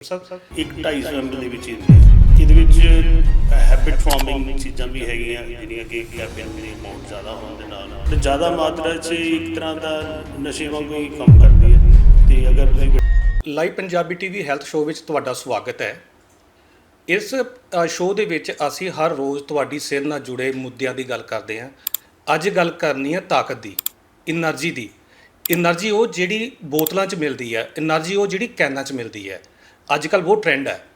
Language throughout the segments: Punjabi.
ਸਭ ਸਭ ਇੱਕ 2.5 ਐਮਐਲ ਦੇ ਵਿੱਚ ਇਹਦੇ ਵਿੱਚ ਹੈਬਿਟ ਫਾਰਮਿੰਗ ਚੀਜ਼ਾਂ ਵੀ ਹੈਗੀਆਂ, ਜਿਹੜੀਆਂ ਕਿ ਕੈਫੀਨ ਦੀ ਅਮਾਉਂਟ ਜ਼ਿਆਦਾ ਹੋਣ ਦੇ ਨਾਲ। ਤੇ ਜ਼ਿਆਦਾ ਮਾਤਰਾ 'ਚ ਇੱਕ ਤਰ੍ਹਾਂ ਦਾ ਨਸ਼ੇ ਵਾਂਗੂ ਹੀ ਕੰਮ ਕਰਦੀ ਹੈ ਤੇ ਅਗਰ live Punjabi TV health show ਵਿੱਚ ਤੁਹਾਡਾ ਸਵਾਗਤ ਹੈ। ਇਸ ਸ਼ੋਅ ਦੇ ਵਿੱਚ ਅਸੀਂ ਹਰ ਰੋਜ਼ ਤੁਹਾਡੀ ਸਿਹਤ ਨਾਲ ਜੁੜੇ ਮੁੱਦਿਆਂ ਦੀ ਗੱਲ ਕਰਦੇ ਹਾਂ। ਅੱਜ ਗੱਲ ਕਰਨੀ ਹੈ ਤਾਕਤ ਦੀ એનર્ਜੀ ਦੀ। એનર્ਜੀ ਉਹ ਜਿਹੜੀ ਬੋਤਲਾਂ 'ਚ ਮਿਲਦੀ ਹੈ એનર્ਜੀ ਉਹ ਜਿਹੜੀ ਕੈਨਾਂ 'ਚ ਮਿਲਦੀ ਹੈ। ਅੱਜ ਕੱਲ ਬਹੁਤ ਟ੍ਰੈਂਡ ਹੈ।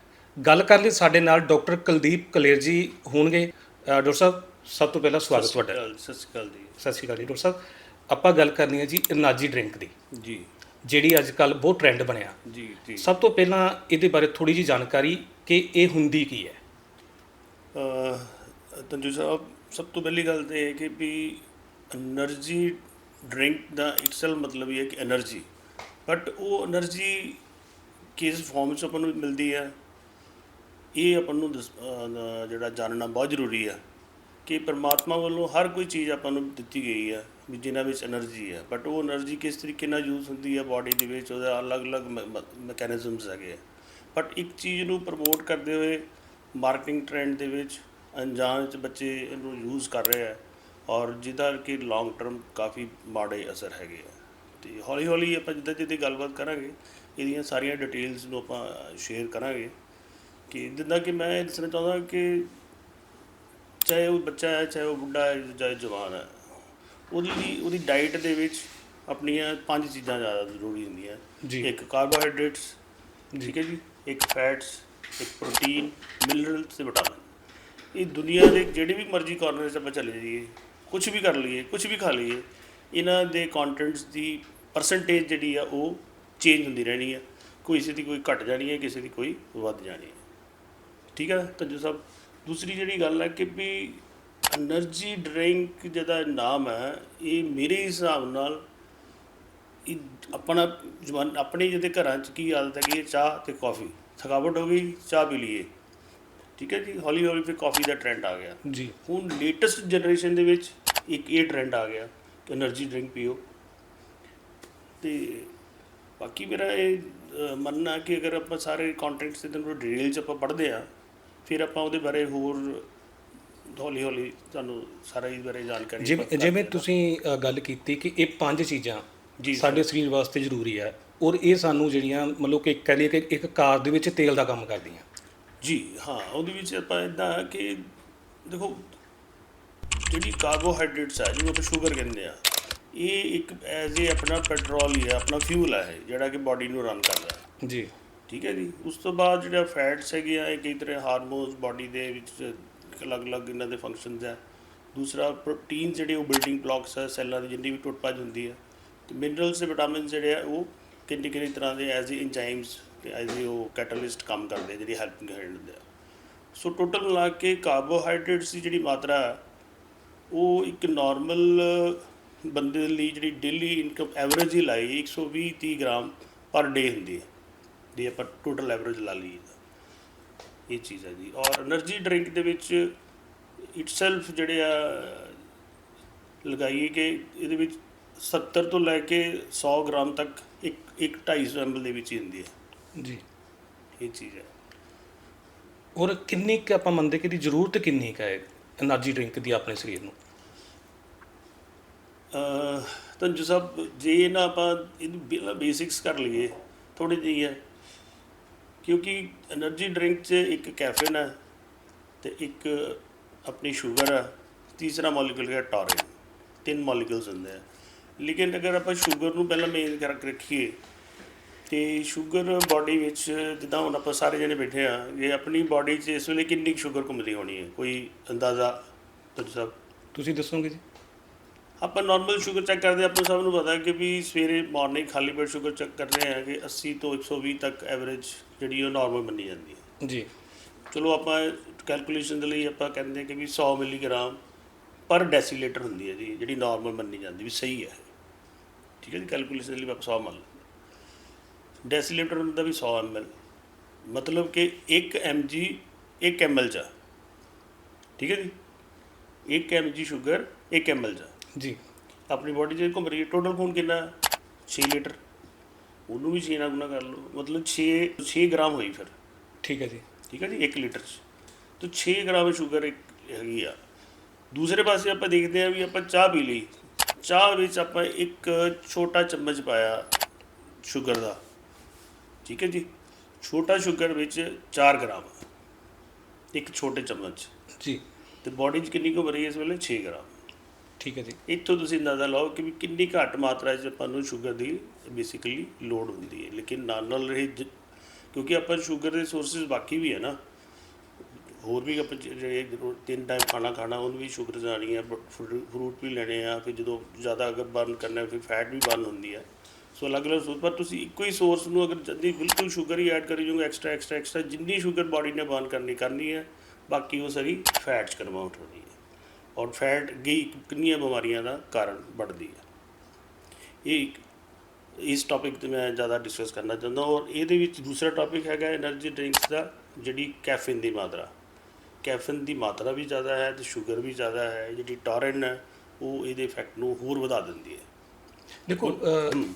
ਗੱਲ ਕਰ ਲਈ ਸਾਡੇ ਨਾਲ ਡਾਕਟਰ ਕੁਲਦੀਪ ਕਲੇਰ ਜੀ ਹੋਣਗੇ। ਡਾਕਟਰ ਸਾਹਿਬ ਸਭ ਤੋਂ ਪਹਿਲਾਂ ਸਵਾਗਤ ਤੁਹਾਡਾ। ਸਤਿ ਸ਼੍ਰੀ ਅਕਾਲ ਜੀ। ਸਤਿ ਸ਼੍ਰੀ ਅਕਾਲ ਜੀ ਡਾਕਟਰ ਸਾਹਿਬ। ਆਪਾਂ ਗੱਲ ਕਰਨੀ ਹੈ ਜੀ એનર્ਜੀ ਡਰਿੰਕ ਦੀ। ਜੀ। ਜਿਹੜੀ ਅੱਜ ਕੱਲ ਬਹੁਤ ਟ੍ਰੈਂਡ ਬਣਿਆ। ਜੀ ਜੀ। ਸਭ ਤੋਂ ਪਹਿਲਾਂ ਇਹਦੇ ਬਾਰੇ ਥੋੜੀ ਜੀ ਜਾਣਕਾਰੀ ਕਿ ਇਹ ਹੁੰਦੀ ਕੀ ਹੈ। ਅ ਤੰਜੂ ਸਾਹਿਬ ਸਭ ਤੋਂ ਪਹਿਲੀ ਗੱਲ ਤੇ ਇਹ ਹੈ ਕਿ ਵੀ એનર્ਜੀ ਡਰਿੰਕ ਦਾ ਇਟਸੈਲ ਮਤਲਬ ਇਹ ਹੈ ਕਿ એનર્ਜੀ ਬਟ ਉਹ એનર્ਜੀ ਕਿਸ ਫਾਰਮ 'ਚ ਆਪਾਂ ਨੂੰ ਮਿਲਦੀ ਹੈ ਇਹ ਆਪਾਂ ਨੂੰ ਜਿਹੜਾ ਜਾਣਨਾ ਬਹੁਤ ਜ਼ਰੂਰੀ ਹੈ ਕਿ ਪਰਮਾਤਮਾ ਵੱਲੋਂ ਹਰ ਕੋਈ ਚੀਜ਼ ਆਪਾਂ ਨੂੰ ਦਿੱਤੀ ਗਈ ਹੈ ਵੀ ਜਿਨ੍ਹਾਂ ਵਿੱਚ એનર્ਜੀ ਹੈ ਬਟ ਉਹ એનર્ਜੀ ਕਿਸ ਤਰੀਕੇ ਨਾਲ ਯੂਜ਼ ਹੁੰਦੀ ਹੈ ਬਾਡੀ ਦੇ ਵਿੱਚ, ਉਹਦਾ ਅਲੱਗ-ਅਲੱਗ ਮੈਕੈਨਿਜ਼ਮਸ ਹੈਗੇ ਆ। ਬਟ ਇੱਕ ਚੀਜ਼ ਨੂੰ ਪ੍ਰਮੋਟ ਕਰਦੇ ਹੋਏ ਮਾਰਕੀਟਿੰਗ ਟ੍ਰੈਂਡ ਦੇ ਵਿੱਚ ਅਣਜਾਣ ਵਿੱਚ ਬੱਚੇ ਇਹਨੂੰ ਯੂਜ਼ ਕਰ ਰਹੇ ਆ ਔਰ ਜਿਹਦਾ ਕਿ ਲੌਂਗ ਟਰਮ ਕਾਫੀ ਮਾੜੇ ਅਸਰ ਹੈਗੇ ਆ। ਤੇ ਹੌਲੀ-ਹੌਲੀ ਆਪਾਂ ਜਿੱਦਾਂ ਜਿੱਦਾਂ ਗੱਲਬਾਤ ਕਰਾਂਗੇ ਇਹਦੀਆਂ ਸਾਰੀਆਂ ਡਿਟੇਲਸ ਨੂੰ ਆਪਾਂ ਸ਼ੇਅਰ ਕਰਾਂਗੇ ਕਿ ਜਿੱਦਾਂ ਕਿ ਮੈਂ ਇਹ ਦੱਸਣਾ ਚਾਹੁੰਦਾ ਕਿ ਚਾਹੇ ਉਹ ਬੱਚਾ ਹੈ ਚਾਹੇ ਉਹ ਬੁੱਢਾ ਹੈ ਚਾਹੇ ਜਵਾਨ ਹੈ ਉਹਦੀ ਉਹਦੀ ਡਾਈਟ ਦੇ ਵਿੱਚ ਆਪਣੀਆਂ ਪੰਜ ਚੀਜ਼ਾਂ ਜ਼ਿਆਦਾ ਜ਼ਰੂਰੀ ਹੁੰਦੀਆਂ। ਇੱਕ ਕਾਰਬੋਹਾਈਡਰੇਟਸ। ਠੀਕ ਹੈ ਜੀ ਇੱਕ ਫੈਟਸ ਇੱਕ ਪ੍ਰੋਟੀਨ ਮਿਨਰਲਸ ਤੇ ਵਿਟਾਮਿਨ ਇਹ ਦੁਨੀਆ ਦੇ ਜਿਹੜੇ ਵੀ ਮਰਜ਼ੀ ਕਾਰਨਰ 'ਚ ਆਪਾਂ ਚਲੇ ਜਾਈਏ ਕੁਝ ਵੀ ਕਰ ਲਈਏ ਕੁਝ ਵੀ ਖਾ ਲਈਏ ਇਹਨਾਂ ਦੇ ਕੰਟੈਂਟਸ ਦੀ ਪਰਸੈਂਟੇਜ ਜਿਹੜੀ ਆ ਉਹ ਚੇਂਜ ਹੁੰਦੀ ਰਹਿਣੀ ਹੈ ਕੋਈ ਕਿਸੇ ਦੀ ਕੋਈ ਘਟ ਜਾਣੀ ਹੈ ਕਿਸੇ ਦੀ ਕੋਈ ਵੱਧ ਜਾਣੀ ਹੈ ਠੀਕ ਹੈ ਤੰਜੂ ਸਾਹਿਬ? ਦੂਸਰੀ ਜਿਹੜੀ ਗੱਲ ਹੈ ਕਿ ਵੀ એનર્ਜੀ ਡਰਿੰਕ ਜਿਹਦਾ ਨਾਮ ਹੈ ਇਹ ਮੇਰੇ ਹਿਸਾਬ ਨਾਲ ਆਪਣਾ ਜਵਾਨ ਆਪਣੇ ਜਿਹਦੇ ਘਰਾਂ 'ਚ ਕੀ ਆਦਤ ਹੈਗੀ ਹੈ ਚਾਹ ਤੇ ਕਾਫੀ ਥਕਾਵਟ ਹੋ ਗਈ ਚਾਹ ਪੀ ਲਈਏ। ਠੀਕ ਹੈ ਜੀ ਹੌਲੀ ਹੌਲੀ ਫਿਰ ਕਾਫੀ ਦਾ ਟ੍ਰੈਂਡ ਆ ਗਿਆ। ਜੀ। ਹੁਣ ਲੇਟੈਸਟ ਜਨਰੇਸ਼ਨ ਦੇ ਵਿੱਚ ਇੱਕ ਇਹ ਟ੍ਰੈਂਡ ਆ ਗਿਆ ਕਿ એનર્ਜੀ ਡਰਿੰਕ ਪੀਓ। ਤੇ ਬਾਕੀ ਮੇਰਾ ਇਹ ਮੰਨਣਾ ਕਿ ਅਗਰ ਆਪਾਂ ਸਾਰੇ ਕੰਟੈਂਟਸ ਦੇ ਨੂੰ ਡਿਟੇਲ ਚ ਆਪਾਂ ਪੜ੍ਹਦੇ ਆ ਫਿਰ ਆਪਾਂ ਉਹਦੇ ਬਾਰੇ ਹੋਰ ਹੌਲੀ ਹੌਲੀ ਤੁਹਾਨੂੰ ਸਾਰਾ ਇਸ ਬਾਰੇ ਜਾਣਕਾਰੀ ਜਿਵੇਂ ਜਿਵੇਂ ਤੁਸੀਂ ਗੱਲ ਕੀਤੀ ਕਿ ਇਹ ਪੰਜ ਚੀਜ਼ਾਂ ਜੀ। ਸਾਡੇ ਸਰੀਰ ਵਾਸਤੇ ਜ਼ਰੂਰੀ ਹੈ ਔਰ ਇਹ ਸਾਨੂੰ ਜਿਹੜੀਆਂ ਮਤਲਬ ਕਿ ਕਹਿ ਲਈਏ ਕਿ ਇੱਕ ਕਾਰ ਦੇ ਵਿੱਚ ਤੇਲ ਦਾ ਕੰਮ ਕਰਦੀਆਂ ਜੀ ਹਾਂ ਉਹਦੇ ਵਿੱਚ ਆਪਾਂ ਇਦਾਂ ਕਿ ਦੇਖੋ ਜਿਹੜੀ ਕਾਰਬੋਹਾਈਡਰੇਟਸ ਆ ਜਿਹਨੂੰ ਆਪਾਂ ਸ਼ੂਗਰ ਕਹਿੰਦੇ ਆ ਇਹ ਇੱਕ ਐਜ਼ ਏ ਆਪਣਾ ਪੈਟਰੋਲ ਹੀ ਹੈ ਆਪਣਾ ਫਿਊਲ ਹੈ ਜਿਹੜਾ ਕਿ ਬਾਡੀ ਨੂੰ ਰਨ ਕਰਦਾ ਹੈ। ਜੀ। ਠੀਕ ਹੈ ਜੀ? ਉਸ ਤੋਂ ਬਾਅਦ ਜਿਹੜਾ ਫੈਟਸ ਹੈਗੇ ਆ ਇਹ ਕਈ ਤਰ੍ਹਾਂ ਹਾਰਮੋਨਸ ਬਾਡੀ ਦੇ ਵਿੱਚ ਅਲੱਗ-ਅਲੱਗ ਇਹਨਾਂ ਦੇ ਫੰਕਸ਼ਨਸ ਹੈ। ਦੂਸਰਾ ਪ੍ਰੋਟੀਨ ਜਿਹੜੇ ਉਹ ਬਿਲਡਿੰਗ ਬਲਾਕਸ ਹੈ ਸੈੱਲਾਂ ਦੀ ਜਿੰਨੀ ਵੀ ਟੁੱਟ ਭੱਜ ਹੁੰਦੀ ਹੈ। ਤੇ ਮਿਨਰਲਸ ਤੇ ਵਿਟਾਮਿਨਸ ਜਿਹੜੇ ਆ ਉਹ ਕਿੰਨੀ ਕਿੰਨੀ ਤਰ੍ਹਾਂ ਦੇ ਐਜ਼ ਏ ਇੰਜ਼ਾਈਮਸ ਤੇ ਐਜ਼ ਏ ਉਹ ਕੈਟਾਲਿਸਟ ਕੰਮ ਕਰਦੇ ਆ, ਜਿਹੜੀ ਹੈਲਪਿੰਗ ਹੈਂਡ ਆ। ਸੋ ਟੋਟਲ ਮਿਲਾ ਕੇ ਕਾਰਬੋਹਾਈਡਰੇਟਸ ਦੀ ਜਿਹੜੀ ਮਾਤਰਾ ਉਹ ਇੱਕ ਨਾਰਮਲ ਬੰਦੇ ਲਈ ਜਿਹੜੀ ਡੇਲੀ ਇਨਕਮ ਐਵਰੇਜ ਹੀ ਲਾਈ 120 30 ਗ੍ਰਾਮ ਪਰ ਡੇ ਹੁੰਦੀ ਹੈ। ਜੇ ਆਪਾਂ ਟੋਟਲ ਐਵਰੇਜ ਲਾ ਲਈਏ ਇਹ ਚੀਜ਼ ਹੈ ਜੀ। ਔਰ એનર્ਜੀ ਡਰਿੰਕ ਦੇ ਵਿੱਚ ਇਟਸੈਲਫ ਜਿਹੜੇ ਆ ਲਗਾਈਏ ਕਿ ਇਹਦੇ ਵਿੱਚ 70 ਤੋਂ ਲੈ ਕੇ 100 ਗ੍ਰਾਮ ਤੱਕ ਇੱਕ ਇੱਕ 2.5 ਐਮਐਲ ਦੇ ਵਿੱਚ ਹੀ ਹੁੰਦੀ ਹੈ। ਜੀ। ਇਹ ਚੀਜ਼ ਹੈ। ਔਰ ਕਿੰਨੀ ਕੁ ਆਪਾਂ ਮੰਨਦੇ ਕਿ ਦੀ ਜ਼ਰੂਰਤ ਕਿੰਨੀ ਕੁ ਹੈ એનર્ਜੀ ਡਰਿੰਕ ਦੀ ਆਪਣੇ ਸਰੀਰ ਨੂੰ? ਤੰਜੂ ਸਾਹਿਬ, ਜੇ ਨਾ ਆਪਾਂ ਇਹ ਬੇਸਿਕਸ ਕਰ ਲਈਏ ਥੋੜੀ ਜਿਹੀ ਹੈ, ਕਿਉਂਕਿ એનર્ਜੀ ਡਰਿੰਕ 'ਚ ਇੱਕ ਕੈਫੀਨ ਹੈ ਤੇ ਇੱਕ ਆਪਣੀ ਸ਼ੂਗਰ ਹੈ, ਤੀਸਰਾ ਮੋਲੀਕਿਊਲ ਹੈ ਟੌਰਿਨ ਤਿੰਨ ਮੋਲੀਕੂਲਸ ਹੁੰਦੇ ਆ। ਲੇਕਿਨ ਅਗਰ ਆਪਾਂ ਸ਼ੂਗਰ ਨੂੰ ਪਹਿਲਾਂ ਮੇਨ ਕਰਕੇ ਰੱਖੀਏ, ਤੇ ਸ਼ੂਗਰ ਬਾਡੀ ਵਿੱਚ ਜਿੱਦਾਂ ਹੁਣ ਆਪਾਂ ਸਾਰੇ ਜਣੇ ਬੈਠੇ ਆ ਜੇ ਆਪਣੀ ਬਾਡੀ 'ਚ ਇਸ ਵੇਲੇ ਕਿੰਨੀ ਸ਼ੂਗਰ ਘੁੰਮਦੀ ਹੋਣੀ ਹੈ? ਕੋਈ ਅੰਦਾਜ਼ਾ ਤੁਸੀਂ ਸਾਹਿਬ? ਤੁਸੀਂ ਦੱਸੋਗੇ ਜੀ? ਆਪਾਂ ਨਾਰਮਲ ਸ਼ੂਗਰ ਚੈੱਕ ਕਰਦੇ ਆਪਾਂ ਸਭ ਨੂੰ ਪਤਾ ਹੈ ਕਿ ਵੀ ਸਵੇਰੇ ਮਾਰਨਿੰਗ ਖਾਲੀ ਪੇਟ ਸ਼ੂਗਰ ਚੈੱਕ ਕਰਦੇ ਆ ਕਿ 80 ਤੋਂ 120 ਤੱਕ ਐਵਰੇਜ ਜਿਹੜੀ ਉਹ ਨਾਰਮਲ ਮੰਨੀ ਜਾਂਦੀ ਹੈ ਜੀ ਚਲੋ ਆਪਾਂ ਕੈਲਕੂਲੇਸ਼ਨ ਦੇ ਲਈ ਆਪਾਂ ਕਹਿੰਦੇ ਹਾਂ ਕਿ ਵੀ 100 ਮਿਲੀਗ੍ਰਾਮ ਪਰ ਡੈਸੀਲੀਟਰ ਹੁੰਦੀ ਹੈ ਜੀ ਜਿਹੜੀ ਨਾਰਮਲ ਮੰਨੀ ਜਾਂਦੀ ਵੀ ਸਹੀ ਹੈ ਠੀਕ ਹੈ ਜੀ ਕੈਲਕੂਲੇਸ਼ਨ ਦੇ ਲਈ ਆਪਾਂ 100 ਮੰਨ ਲੈਂਦੇ ਡੈਸੀਲੀਟਰ ਹੁੰਦਾ ਵੀ 100 ml ਮਤਲਬ ਕਿ 1 mg 1 ml ਆ। ਠੀਕ ਹੈ ਜੀ 1 mg ਸ਼ੂਗਰ 1 ml ਆ। ਜੀ। ਆਪਣੀ ਬਾਡੀ 'ਚ ਘੁੰਮ ਰਹੀ ਹੈ ਟੋਟਲ ਖੂਨ ਕਿੰਨਾ 6 ਲੀਟਰ। ਉਹਨੂੰ ਵੀ 6 ਨਾਲ ਗੁਣਾ ਕਰ ਲਓ ਮਤਲਬ 6 6 ਗ੍ਰਾਮ ਹੋਈ ਫਿਰ। ਠੀਕ ਹੈ ਜੀ। ਠੀਕ ਹੈ ਜੀ 1 ਲੀਟਰ ਚ। ਤਾਂ 6 ਗ੍ਰਾਮ ਸ਼ੂਗਰ ਇੱਕ ਹੈਗੀ ਆ। ਦੂਸਰੇ ਪਾਸੇ ਆਪਾਂ ਦੇਖਦੇ ਹਾਂ ਵੀ ਆਪਾਂ ਚਾਹ ਪੀ ਲਈ। ਚਾਹ ਵਿੱਚ ਆਪਾਂ ਇੱਕ ਛੋਟਾ ਚਮਚ ਪਾਇਆ ਸ਼ੂਗਰ ਦਾ। ਠੀਕ ਹੈ ਜੀ। ਛੋਟਾ ਸ਼ੂਗਰ ਵਿੱਚ 4 ਗ੍ਰਾਮ। ਇੱਕ ਛੋਟੇ ਚਮਚ। ਜੀ। ਤੇ ਬਾਡੀ 'ਚ ਕਿੰਨੀ ਕੁ ਭਰੀ ਹੈ ਇਸ ਵੇਲੇ? 6 ਗ੍ਰਾਮ। ਠੀਕ ਹੈ ਜੀ। ਇੱਥੋਂ ਤੁਸੀਂ ਅੰਦਾਜ਼ਾ ਲਾਓ ਕਿ ਵੀ ਕਿੰਨੀ ਘੱਟ ਮਾਤਰਾ 'ਚ ਆਪਾਂ ਨੂੰ ਸ਼ੂਗਰ ਦੀ ਬੇਸਿਕਲੀ ਲੋੜ ਹੁੰਦੀ ਹੈ। ਲੇਕਿਨ ਨਾਲ ਨਾਲ ਰਹੇ ਜ- ਕਿਉਂਕਿ ਆਪਾਂ ਸ਼ੂਗਰ ਦੇ ਸੋਰਸਸ ਬਾਕੀ ਵੀ ਹੈ ਨਾ। ਹੋਰ ਵੀ ਆਪਾਂ ਜਿਹੜੇ ਤਿੰਨ ਟਾਈਮ ਖਾਣਾ ਖਾਣਾ, ਉਹਨੂੰ ਵੀ ਸ਼ੂਗਰ ਜਾਣੀ ਹੈ, ਫਰੂਟ ਵੀ ਲੈਣੇ ਆ, ਫਿਰ ਜਦੋਂ ਜ਼ਿਆਦਾ ਅਗਰ ਬਰਨ ਕਰਨਾ ਫਿਰ ਫੈਟ ਵੀ ਬਰਨ ਹੁੰਦੀ ਹੈ। ਸੋ ਅਲੱਗ-ਅਲੱਗ ਸੋਰਸ ਪਰ ਤੁਸੀਂ ਇੱਕੋ ਹੀ ਸੋਰਸ ਨੂੰ ਅਗਰ ਜਲਦੀ ਬਿਲਕੁਲ ਸ਼ੂਗਰ ਹੀ ਐਡ ਕਰੀ ਜਾਓਗੇ ਐਕਸਟਰਾ ਐਕਸਟਰਾ ਐਕਸਟਰਾ ਜਿੰਨੀ ਸ਼ੂਗਰ ਬਾਡੀ ਨੇ ਬਰਨ ਕਰਨੀ ਕਰਨੀ ਹੈ, ਬਾਕੀ ਉਹ ਸਾਰੀ ਫੈਟਸ 'ਚ ਕਨਵਰਟ ਹੋਣੀ ਹੈ। ਔਰ ਫੈਟ ਗਈ ਕਿੰਨੀਆਂ ਬਿਮਾਰੀਆਂ ਦਾ ਕਾਰਨ ਬਣਦੀ ਹੈ। ਇਹ ਇਸ ਟੌਪਿਕ ਤੇ ਮੈਂ ਜ਼ਿਆਦਾ ਡਿਸਕਸ ਕਰਨਾ ਚਾਹੁੰਦਾ ਔਰ ਇਹਦੇ ਵਿੱਚ ਦੂਸਰਾ ਟੌਪਿਕ ਹੈਗਾ એનર્ਜੀ ਡਰਿੰਕਸ ਦਾ ਜਿਹੜੀ ਕੈਫੀਨ ਦੀ ਮਾਤਰਾ। ਕੈਫੀਨ ਦੀ ਮਾਤਰਾ ਵੀ ਜ਼ਿਆਦਾ ਹੈ ਤੇ ਸ਼ੂਗਰ ਵੀ ਜ਼ਿਆਦਾ ਹੈ ਜਿਹੜੀ ਟੌਰਿਨ ਹੈ ਉਹ ਇਹਦੇ ਇਫੈਕਟ ਨੂੰ ਹੋਰ ਵਧਾ ਦਿੰਦੀ ਹੈ। ਦੇਖੋ